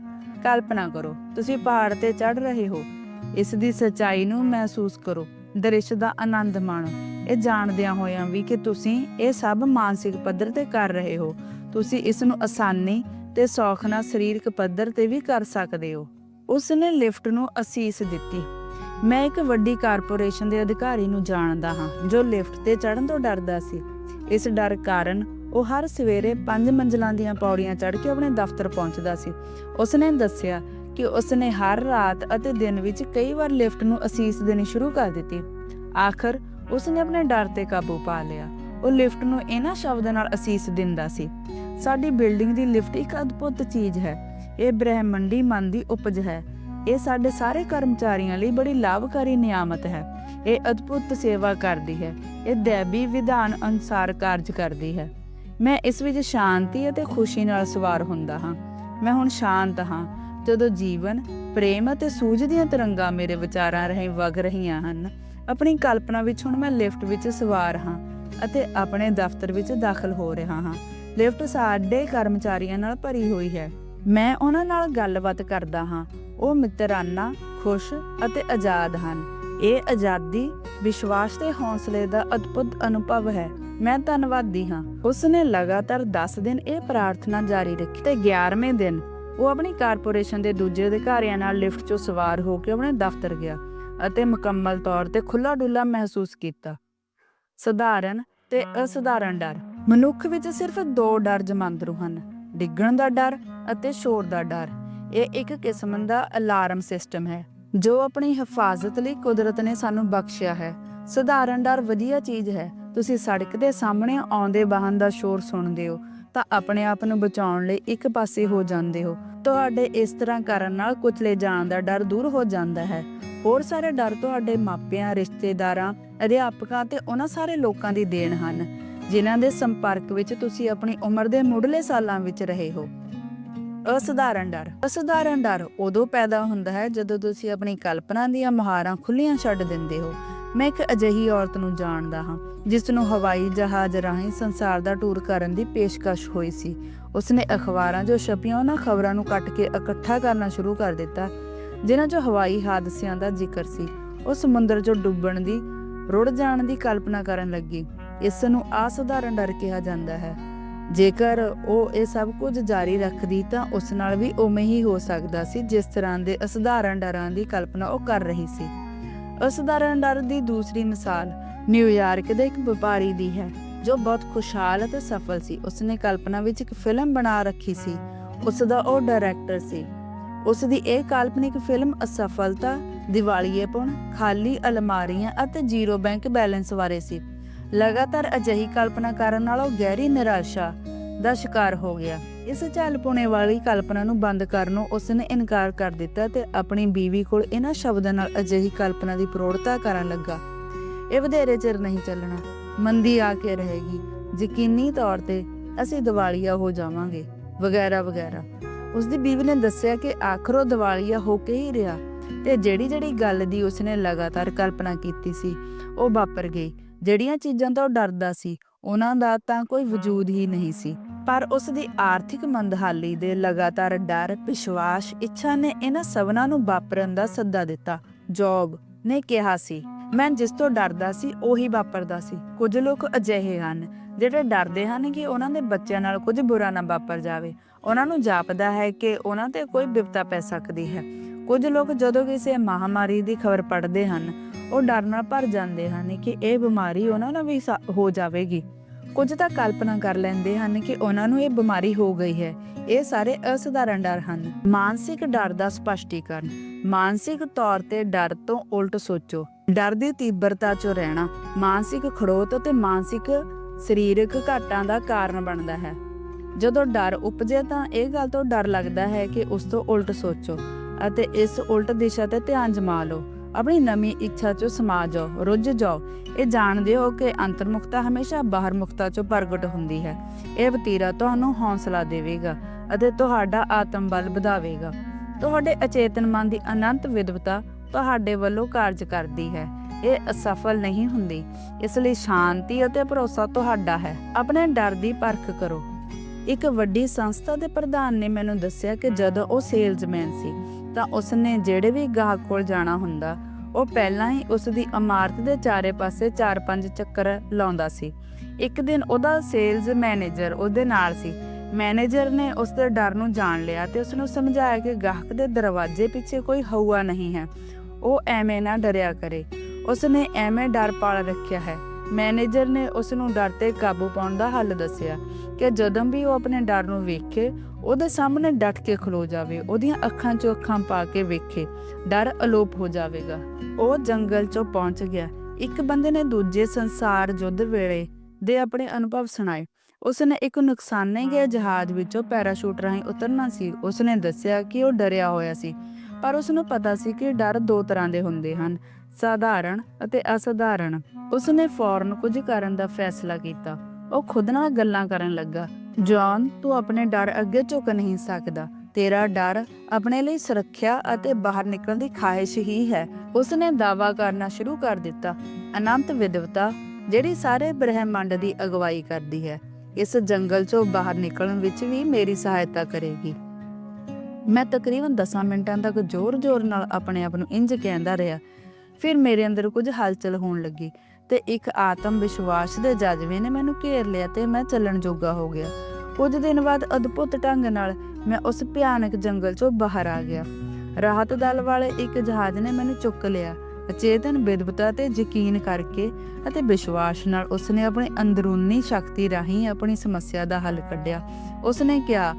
ਕਲਪਨਾ ਕਰੋ, ਤੁਸੀਂ ਪਹਾੜ ਤੇ ਚੜ ਰਹੇ ਹੋ। ਇਸ ਦੀ ਸਚਾਈ ਨੂੰ ਮਹਿਸੂਸ ਕਰੋ, ਦ੍ਰਿਸ਼ ਦਾ ਆਨੰਦ ਮਾਣੋ। ਇਹ ਜਾਣਦਿਆਂ ਹੋਇਆਂ ਵੀ ਕਿ ਤੁਸੀਂ ਇਹ ਸਭ ਮਾਨਸਿਕ ਪੱਧਰ ਤੇ ਕਰ ਰਹੇ ਹੋ। ਤੁਸੀਂ ਇਸ ਨੂੰ ਆਸਾਨੀ ਤੇ ਸੌਖ ਨਾਲ ਸਰੀਰਕ ਪੱਧਰ ਤੇ ਵੀ ਕਰ ਸਕਦੇ ਹੋ। ਉਸ ਨੇ ਲਿਫਟ ਨੂੰ ਅਸੀਸ ਦਿੱਤੀ। ਮੈਂ ਇੱਕ ਵੱਡੀ ਕਾਰਪੋਰੇਸ਼ਨ ਦੇ ਅਧਿਕਾਰੀ ਨੂੰ ਜਾਣਦਾ ਹਾਂ ਜੋ ਲਿਫਟ ਤੇ ਚੜ੍ਹਨ ਤੋਂ ਡਰਦਾ ਸੀ। ਇਸ ਡਰ ਕਾਰਨ ਉਹ ਹਰ ਸਵੇਰੇ ਪੰਜ ਮੰਜ਼ਲਾਂ ਦੀਆਂ ਪੌੜੀਆਂ ਚੜ੍ਹ ਕੇ ਆਪਣੇ ਦਫ਼ਤਰ ਪਹੁੰਚਦਾ ਸੀ। ਉਸਨੇ ਦੱਸਿਆ ਕਿ ਉਸਨੇ ਹਰ ਰਾਤ ਅਤੇ ਦਿਨ ਵਿੱਚ ਕਈ ਵਾਰ ਲਿਫਟ ਨੂੰ ਅਸੀਸ ਦੇਣੀ ਸ਼ੁਰੂ ਕਰ ਦਿੱਤੀ। ਆਖਰ ਉਸ ਆਪਣੇ ਡਰ ਤੇ ਕਾਬੂ ਪਾ ਲਿਆ। ਉਹ ਲਿਫਟ ਨੂੰ ਇਹਨਾਂ ਸ਼ਬਦਾਂ ਨਾਲ ਅਸੀਸ ਦਿੰਦਾ ਸੀ। ਸਾਡੀ ਬਿਲਡਿੰਗ ਦੀ ਲਿਫਟ ਇੱਕ ਅਦਭੁਤ ਚੀਜ਼ ਹੈ। ਇਹ ਬ੍ਰਹਿਮੰਡੀ ਮਨ ਦੀ ਉਪਜ ਹੈ। ਇਹ ਸਾਡੇ ਸਾਰੇ ਕਰਮਚਾਰੀਆਂ ਲਈ ਬੜੀ ਲਾਭਕਾਰੀ ਨਿਆਮਤ ਹੈ। ਇਹ ਅਦਭੁਤ ਸੇਵਾ ਕਰਦੀ ਹੈ। ਇਹ ਦੇਵੀ ਵਿਧਾਨ ਅਨੁਸਾਰ ਕਾਰਜ ਕਰਦੀ ਹੈ। ਮੈਂ ਇਸ ਵਿੱਚ ਸ਼ਾਂਤੀ ਅਤੇ ਖੁਸ਼ੀ ਨਾਲ ਸਵਾਰ ਹੁੰਦਾ ਹਾਂ। ਮੈਂ ਹੁਣ ਸ਼ਾਂਤ ਹਾਂ, ਜਦੋਂ ਜੀਵਨ, ਪ੍ਰੇਮ ਅਤੇ ਸੂਝ ਦੀਆਂ ਤਰੰਗਾਂ ਮੇਰੇ ਵਿਚਾਰਾਂ ਰਾਹੀਂ ਵਗ ਰਹੀਆਂ ਹਨ। ਆਪਣੀ ਕਲਪਨਾ ਵਿੱਚ ਹੁਣ ਮੈਂ ਲਿਫਟ ਵਿੱਚ ਸਵਾਰ ਹਾਂ ਅਤੇ ਆਪਣੇ ਦਫ਼ਤਰ ਵਿੱਚ ਦਾਖਲ ਹੋ ਰਿਹਾ ਹਾਂ। ਲਿਫਟ ਸਾਡੇ ਕਰਮਚਾਰੀਆਂ ਨਾਲ ਭਰੀ ਹੋਈ ਹੈ। ਮੈਂ ਉਹਨਾਂ ਨਾਲ ਗੱਲਬਾਤ ਕਰਦਾ ਹਾਂ। ਉਹ ਮਿੱਤਰਾਨਾ, ਖੁਸ਼ ਅਤੇ ਆਜ਼ਾਦ ਹਨ। ਇਹ ਆਜ਼ਾਦੀ ਵਿਸ਼ਵਾਸ ਤੇ ਹੌਸਲੇ ਦਾ ਅਦਭੁਤ ਅਨੁਭਵ ਹੈ। ਮੈਂ ਧੰਨਵਾਦੀ ਹਾਂ। ਉਸ ਨੇ ਲਗਾਤਾਰ 10 ਦਿਨ ਇਹ ਪ੍ਰਾਰਥਨਾ ਜਾਰੀ ਰੱਖੀ ਤੇ 11ਵੇਂ ਦਿਨ ਉਹ ਆਪਣੀ ਕਾਰਪੋਰੇਸ਼ਨ ਦੇ ਦੂਜੇ ਅਧਿਕਾਰੀਆਂ ਨਾਲ ਲਿਫਟ 'ਚੋਂ ਸਵਾਰ ਹੋ ਕੇ ਆਪਣੇ ਦਫ਼ਤਰ ਗਿਆ ਅਤੇ ਮੁਕੰਮਲ ਤੌਰ ਤੇ ਖੁੱਲਾ ਡੁੱਲਾ ਮਹਿਸੂਸ ਕੀਤਾ। ਸਧਾਰਨ ਤੇ ਅਸਧਾਰਨ ਡਰ। ਮਨੁੱਖ ਵਿੱਚ ਸਿਰਫ ਦੋ ਡਰ ਜਮਾਂਦਰੂ ਹਨ, ਡਿੱਗਣ ਦਾ ਡਰ ਅਤੇ ਸ਼ੋਰ ਦਾ ਡਰ। ਇਹ ਇੱਕ ਕਿਸਮ ਦਾ ਅਲਾਰਮ ਸਿਸਟਮ ਹੈ। ਜੋ ਆਪਣੀ ਹਿਫਾਜ਼ਤ ਲਈ ਕੁਦਰਤ ਨੇ ਸਾਨੂੰ ਬਖਸ਼ਿਆ ਹੈ। ਸਧਾਰਨ ਡਰ ਵਧੀਆ ਚੀਜ਼ ਹੈ। ਤੁਸੀਂ ਸੜਕ ਦੇ ਸਾਹਮਣੇ ਆਉਂਦੇ ਵਾਹਨ ਦਾ ਸ਼ੋਰ ਸੁਣਦੇ ਹੋ, ਤਾਂ ਆਪਣੇ ਆਪ ਨੂੰ ਬਚਾਉਣ ਲਈ ਇੱਕ ਪਾਸੇ ਹੋ ਜਾਂਦੇ ਹੋ। ਤੁਹਾਡੇ ਇਸ ਤਰ੍ਹਾਂ ਕਰਨ ਨਾਲ ਕੁਚਲੇ ਜਾਣ ਦਾ ਡਰ ਦੂਰ ਹੋ ਜਾਂਦਾ ਹੈ। ਹੋਰ ਸਾਰੇ ਡਰ ਤੁਹਾਡੇ ਮਾਪਿਆਂ, ਰਿਸ਼ਤੇਦਾਰਾਂ, ਅਧਿਆਪਕਾਂ ਤੇ ਉਹਨਾਂ ਸਾਰੇ ਲੋਕਾਂ ਦੀ ਦੇਣ ਹਨ, ਜਿਨ੍ਹਾਂ ਦੇ ਸੰਪਰਕ ਵਿੱਚ ਤੁਸੀਂ ਆਪਣੀ ਉਮਰ ਦੇ ਮੁੱਢਲੇ ਸਾਲਾਂ ਵਿੱਚ ਰਹੇ ਹੋ। ਅਸਧਾਰਨ ਡਰ। ਅਸਧਾਰਨ ਡਰ ਉਦੋਂ ਪੈਦਾ ਹੁੰਦਾ ਹੈ ਜਦੋਂ ਤੁਸੀਂ ਆਪਣੀ ਕਲਪਨਾ ਦੀਆਂ ਮੁਹਾਰਾਂ ਖੁੱਲੀਆਂ ਛੱਡ ਦਿੰਦੇ ਹੋ। ਮੈਂ ਇੱਕ ਅਜਿਹੀ ਔਰਤ ਨੂੰ ਜਾਣਦਾ ਹਾਂ, ਜਿਸ ਨੂੰ ਹਵਾਈ ਜਹਾਜ਼ ਰਾਹੀਂ ਸੰਸਾਰ ਦਾ ਟੂਰ ਕਰਨ ਦੀ ਪੇਸ਼ਕਸ਼ ਹੋਈ ਸੀ। ਉਸਨੇ ਅਖਬਾਰਾਂ 'ਚੋਂ ਛਪੀਆਂ ਉਹਨਾਂ ਖਬਰਾਂ ਨੂੰ ਕੱਟ ਕੇ ਇਕੱਠਾ ਕਰਨਾ ਸ਼ੁਰੂ ਕਰ ਦਿੱਤਾ, ਜਿਨ੍ਹਾਂ 'ਚ ਹਵਾਈ ਹਾਦਸਿਆਂ ਦਾ ਜ਼ਿਕਰ ਸੀ। ਉਹ ਸਮੁੰਦਰ 'ਚੋਂ ਡੁੱਬਣ ਦੀ, ਰੁੜ ਜਾਣ ਦੀ ਕਲਪਨਾ ਕਰਨ ਲੱਗੀ। ਇਸ ਨੂੰ ਅਸਧਾਰਨ ਡਰ ਕਿਹਾ ਜਾਂਦਾ ਹੈ। ਜੇਕਰ ਉਹ ਇਹ ਸਭ ਕੁਝ ਜਾਰੀ ਰੱਖਦੀ ਤਾਂ ਉਸ ਨਾਲ ਵੀ ਉਵੇਂ ਹੀ ਹੋ ਸਕਦਾ ਸੀ ਜਿਸ ਤਰ੍ਹਾਂ ਦੇ ਅਸਧਾਰਨ ਡਰਾਂ ਦੀ ਕਲਪਨਾ ਉਹ ਕਰ ਰਹੀ ਸੀ। ਅਸਧਾਰਨ ਡਰ ਦੀ ਦੂਸਰੀ ਮਿਸਾਲ ਨਿਊਯਾਰਕ ਦੇ ਇੱਕ ਵਪਾਰੀ ਦੀ ਹੈ, ਜੋ ਬਹੁਤ ਖੁਸ਼ਹਾਲ ਅਤੇ ਸਫਲ ਸੀ। ਉਸਨੇ ਕਲਪਨਾ ਵਿੱਚ ਇੱਕ ਫਿਲਮ ਬਣਾ ਰੱਖੀ ਸੀ। ਉਸ ਦਾ ਉਹ ਡਾਇਰੈਕਟਰ ਸੀ। ਉਸ ਦੀ ਇਹ ਕਾਲਪਨਿਕ ਫਿਲਮ ਅਸਫਲਤਾ ਦਿਵਾਲੀਏਪਣ ਖਾਲੀ ਅਲਮਾਰੀਆਂ ਅਤੇ ਜ਼ੀਰੋ ਬੈਂਕ ਬੈਲੈਂਸ ਬਾਰੇ ਸੀ। ਲਗਾਤਾਰ ਅਜਿਹੀ ਕਲਪਨਾ ਕਰਨ ਨਾਲ ਉਹ ਗਹਿਰੀ ਨਿਰਾਸ਼ਾ ਦਾ ਸ਼ਿਕਾਰ ਹੋ ਗਿਆ। ਇਸ ਝਲਪੁਣੇ ਵਾਲੀ ਕਲਪਨਾ ਨੂੰ ਬੰਦ ਕਰਨੋਂ ਉਸ ਨੇ ਇਨਕਾਰ ਕਰ ਦਿੱਤਾ ਤੇ ਆਪਣੀ ਬੀਵੀ ਕੋਲ ਇਹਨਾਂ ਸ਼ਬਦਾਂ ਨਾਲ ਅਜਿਹੀ ਕਲਪਨਾ ਦੀ ਪ੍ਰੋੜਤਾ ਕਰਨ ਲੱਗਾ। ਇਹ ਵਧੇਰੇ ਚਿਰ ਨਹੀਂ ਚੱਲਣਾ। ਮੰਦੀ ਆ ਕੇ ਰਹੇਗੀ। ਯਕੀਨੀ ਤੌਰ ਤੇ ਅਸੀਂ ਦਿਵਾਲੀਆ ਹੋ ਜਾਵਾਂਗੇ। ਵਗੈਰਾ ਵਗੈਰਾ। ਉਸ ਦੀ ਬੀਵੀ ਨੇ ਦੱਸਿਆ ਕਿ ਆਖਰੋ ਉਹ ਦਿਵਾਲੀਆ ਹੋ ਕੇ ਹੀ ਰਿਹਾ ਤੇ ਜਿਹੜੀ ਜਿਹੜੀ ਗੱਲ ਦੀ ਉਸਨੇ ਲਗਾਤਾਰ ਕਲਪਨਾ ਕੀਤੀ ਸੀ, ਉਹ ਵਾਪਰ ਗਈ। ਜਿਹੜੀਆਂ ਚੀਜ਼ਾਂ ਤੋਂ ਡਰਦਾ ਸੀ, ਉਹਨਾਂ ਦਾ ਤਾਂ ਕੋਈ ਵਜੂਦ ਹੀ ਨਹੀਂ ਸੀ। ਪਰ ਉਸ ਦੀ ਆਰਥਿਕ ਮੰਦਹਾਲੀ ਦੇ ਲਗਾਤਾਰ ਡਰ ਵਿਸ਼ਵਾਸ ਇੱਛਾ ਨੇ ਇਹਨਾਂ ਸਭਨਾਂ ਨੂੰ ਵਾਪਰਨ ਦਾ ਸੱਦਾ ਦਿੱਤਾ। ਜੋਬ ਨੇ ਕਿਹਾ ਸੀ, ਮੈਂ ਜਿਸ ਤੋਂ ਡਰਦਾ ਸੀ, ਉਹੀ ਵਾਪਰਦਾ ਸੀ। ਕੁਝ ਲੋਕ ਅਜਿਹੇ ਹਨ, ਜਿਹੜੇ ਡਰਦੇ ਹਨ ਕਿ ਉਹਨਾਂ ਦੇ ਬੱਚਿਆਂ ਨਾਲ ਕੁਝ ਬੁਰਾ ਨਾ ਵਾਪਰ ਜਾਵੇ। ਉਹਨਾਂ ਨੂੰ ਜਾਪਦਾ ਹੈ ਕਿ ਉਹਨਾਂ ਤੇ ਕੋਈ ਬਿਪਤਾ ਪੈ ਸਕਦੀ ਹੈ। ਕੁਝ ਲੋਕ ਜਦੋਂ ਕਿਸੇ ਮਹਾਮਾਰੀ ਦੀ ਖਬਰ ਪੜ੍ਹਦੇ ਹਨ ਉਹ ਡਰ ਨਾਲ ਭਰ ਜਾਂਦੇ ਹਨ ਕਿ ਇਹ ਬਿਮਾਰੀ ਉਹਨਾਂ ਨੂੰ ਵੀ ਹੋ ਜਾਵੇਗੀ। ਕੁਝ ਤਾਂ ਕਲਪਨਾ ਕਰ ਲੈਂਦੇ ਹਨ ਕਿ ਉਹਨਾਂ ਨੂੰ ਇਹ ਬਿਮਾਰੀ ਹੋ ਗਈ ਹੈ। ਇਹ ਸਾਰੇ ਅਸਧਾਰਨ ਡਰ ਹਨ। ਮਾਨਸਿਕ ਡਰ ਦਾ ਸਪਸ਼ਟੀਕਰਨ। ਮਾਨਸਿਕ ਤੌਰ ਤੇ ਡਰ ਤੋਂ ਉਲਟ ਸੋਚੋ। ਡਰ ਦੀ ਤੀਬਰਤਾ 'ਚ ਰਹਿਣਾ ਮਾਨਸਿਕ ਖੜੋਤ ਅਤੇ ਮਾਨਸਿਕ ਸਰੀਰਕ ਘਾਟਾਂ ਦਾ ਕਾਰਨ ਬਣਦਾ ਹੈ। ਜਦੋਂ ਡਰ ਉਪਜੇ ਤਾਂ ਇਹ ਗੱਲ ਤੋਂ ਡਰ ਲੱਗਦਾ ਹੈ ਕਿ ਉਸ ਤੋਂ ਉਲਟ ਸੋਚੋ ਅਤੇ ਇਸ ਉਲਟ ਦਿਸ਼ਾ ਤੇ ਧਿਆਨ ਜਮਾ ਲਓ। ਆਪਣੀ ਨਵੀਂ ਇੱਛਾ 'ਚ ਸਮਾ ਜਾਓ, ਰੁੱਝ ਜਾਓ। ਇਹ ਜਾਣਦੇ ਹੋ ਕਿ ਅੰਤਰਮੁਖਤਾ ਹਮੇਸ਼ਾ ਬਾਹਰਮੁਖਤਾ 'ਚੋਂ ਪ੍ਰਗਟ ਹੁੰਦੀ ਹੈ। ਇਹ ਵਤੀਰਾ ਤੁਹਾਨੂੰ ਹੌਸਲਾ ਦੇਵੇਗਾ ਅਤੇ ਤੁਹਾਡਾ ਆਤਮ ਬਲ ਵਧਾਵੇਗਾ। ਤੁਹਾਡੇ ਅਚੇਤਨ ਮਨ ਦੀ ਅਨੰਤ ਵਿਦਵਤਾ ਤੁਹਾਡੇ ਵੱਲੋਂ ਕਾਰਜ ਕਰਦੀ ਹੈ। ਇਹ ਅਸਫਲ ਨਹੀਂ ਹੁੰਦੀ। ਇਸ ਲਈ ਸ਼ਾਂਤੀ ਅਤੇ ਭਰੋਸਾ ਤੁਹਾਡਾ ਹੈ। ਆਪਣੇ ਡਰ ਦੀ ਪਰਖ ਕਰੋ। ਇੱਕ ਵੱਡੀ ਸੰਸਥਾ ਦੇ ਪ੍ਰਧਾਨ ਨੇ ਮੈਨੂੰ ਦੱਸਿਆ ਕਿ ਜਦੋਂ ਉਹ ਸੇਲਜ਼ਮੈਨ ਸੀ, ਤਾਂ ਉਸਨੇ ਜਿਹੜੇ ਵੀ ਗਾਹਕ ਕੋਲ ਜਾਣਾ ਹੁੰਦਾ ਉਹ ਪਹਿਲਾਂ ਹੀ ਉਸ ਦੀ ਇਮਾਰਤ ਦੇ ਚਾਰੇ ਪਾਸੇ 4-5 ਚੱਕਰ ਲਾਉਂਦਾ ਸੀ। ਇੱਕ ਦਿਨ ਉਹਦਾ ਸੇਲਜ਼ ਮੈਨੇਜਰ ਉਹਦੇ ਨਾਲ ਸੀ। ਮੈਨੇਜਰ ਨੇ ਉਸ ਦੇ ਡਰ ਨੂੰ ਜਾਣ ਲਿਆ ਤੇ ਉਸ ਨੂੰ ਸਮਝਾਇਆ ਕਿ ਗਾਹਕ ਦੇ ਦਰਵਾਜ਼ੇ ਪਿੱਛੇ ਕੋਈ ਹਊਆ ਨਹੀਂ ਹੈ। ਉਹ ਐਵੇਂ ਨਾ ਡਰਿਆ ਕਰੇ। ਉਸ ਨੇ ਐਵੇਂ ਡਰ ਪਾਲ ਰੱਖਿਆ ਹੈ। ਮੈਨੇਜਰ ਨੇ ਉਸ ਨੂੰ ਡਰ ਤੇ ਕਾਬੂ ਪਾਉਣ ਦਾ ਹੱਲ ਦੱਸਿਆ ਕਿ ਜਦੋਂ ਵੀ ਉਹ ਆਪਣੇ ਡਰ ਨੂੰ ਵੇਖੇ ਉਹਦੇ ਸਾਹਮਣੇ ਡਟ ਕੇ ਖਲੋ ਜਾਵੇ, ਉਹਦੀਆਂ ਅੱਖਾਂ 'ਚੋਂ ਅੱਖਾਂ ਪਾ ਕੇ ਵੇਖੇ, ਡਰ ਅਲੋਪ ਹੋ ਜਾਵੇਗਾ। ਉਹ ਜੰਗਲ 'ਚੋਂ ਪਹੁੰਚ ਗਿਆ। ਇੱਕ ਬੰਦੇ ਨੇ ਦੂਜੇ ਸੰਸਾਰ ਯੁੱਧ ਵੇਲੇ ਦੇ ਆਪਣੇ ਅਨੁਭਵ ਸੁਣਾਏ। ਉਸਨੇ ਇੱਕ ਨੁਕਸਾਨੇ ਗਏ ਜਹਾਜ਼ ਵਿੱਚੋਂ ਪੈਰਾਸ਼ੂਟ ਰਾਹੀਂ ਉਤਰਨਾ ਸੀ। ਉਸਨੇ ਦੱਸਿਆ ਕਿ ਉਹ ਡਰਿਆ ਹੋਇਆ ਸੀ, ਪਰ ਉਸ ਨੂੰ ਪਤਾ ਸੀ ਕਿ ਡਰ ਦੋ ਤਰ੍ਹਾਂ ਦੇ ਹੁੰਦੇ ਹਨ ਸਾਧਾਰਨ ਅਤੇ ਅਸਾਧਾਰਨ ਉਸਨੇ ਫੌਰਨ ਕੁਝ ਕਰਨ ਦਾ ਫੈਸਲਾ ਕੀਤਾ। ਉਹ ਖੁਦ ਨਾਲ ਗੱਲਾਂ ਕਰਨ ਲੱਗਾ। ਜੌਨ, ਤੂੰ ਆਪਣੇ ਡਰ ਅੱਗੇ ਝੁਕ ਨਹੀਂ ਸਕਦਾ। ਤੇਰਾ ਡਰ ਆਪਣੇ ਲਈ ਸੁਰੱਖਿਆ ਅਤੇ ਬਾਹਰ ਨਿਕਲਣ ਦੀ ਖਾਹਿਸ਼ ਹੀ ਹੈ। ਉਸਨੇ ਦਾਵਾ ਕਰਨਾ ਸ਼ੁਰੂ ਕਰ ਦਿੱਤਾ। ਅਨੰਤ ਵਿਦਵਤਾ ਜਿਹੜੀ ਸਾਰੇ ਬ੍ਰਹਿਮੰਡ ਦੀ ਅਗਵਾਈ ਕਰਦੀ ਹੈ, ਇਸ ਜੰਗਲ ਚੋਂ ਬਾਹਰ ਨਿਕਲਣ ਵਿੱਚ ਵੀ ਮੇਰੀ ਸਹਾਇਤਾ ਕਰੇਗੀ। ਮੈਂ ਤਕਰੀਬਨ 10 ਮਿੰਟਾਂ ਤੱਕ ਜ਼ੋਰ-ਜ਼ੋਰ ਨਾਲ ਆਪਣੇ ਆਪ ਨੂੰ ਇੰਜ ਕਹਿੰਦਾ ਰਿਹਾ। ਫਿਰ ਮੇਰੇ ਅੰਦਰ ਕੁਝ ਹਲਚਲ ਹੋਣ ਲੱਗੀ। ਤੇ ਇੱਕ ਆਤਮ ਵਿਸ਼ਵਾਸ ਦੇ ਜਜ਼ਬੇ ਨੇ ਮੈਨੂੰ ਘੇਰ ਲਿਆ ਤੇ ਮੈਂ ਚੱਲਣ ਜੋਗਾ ਹੋ ਗਿਆ। ਕੁਝ ਦਿਨ ਬਾਅਦ ਅਦਭੁਤ ਢੰਗ ਨਾਲ ਮੈਂ ਉਸ ਭਿਆਨਕ ਜੰਗਲ ਚੋਂ ਬਾਹਰ ਆ ਗਿਆ। ਰਾਹਤ ਦਲ ਵਾਲੇ ਇੱਕ ਜਹਾਜ਼ ਨੇ ਮੈਨੂੰ ਚੁੱਕ ਲਿਆ। ਅਚੇਤਨ ਵਿਦਵਤਾ ਤੇ ਯਕੀਨ ਕਰਕੇ ਅਤੇ ਵਿਸ਼ਵਾਸ ਨਾਲ ਉਸਨੇ ਆਪਣੀ ਅੰਦਰੂਨੀ ਸ਼ਕਤੀ ਰਾਹੀਂ ਆਪਣੀ ਸਮੱਸਿਆ ਦਾ ਹੱਲ ਕੱਢਿਆ। ਉਸਨੇ ਕਿਹਾ,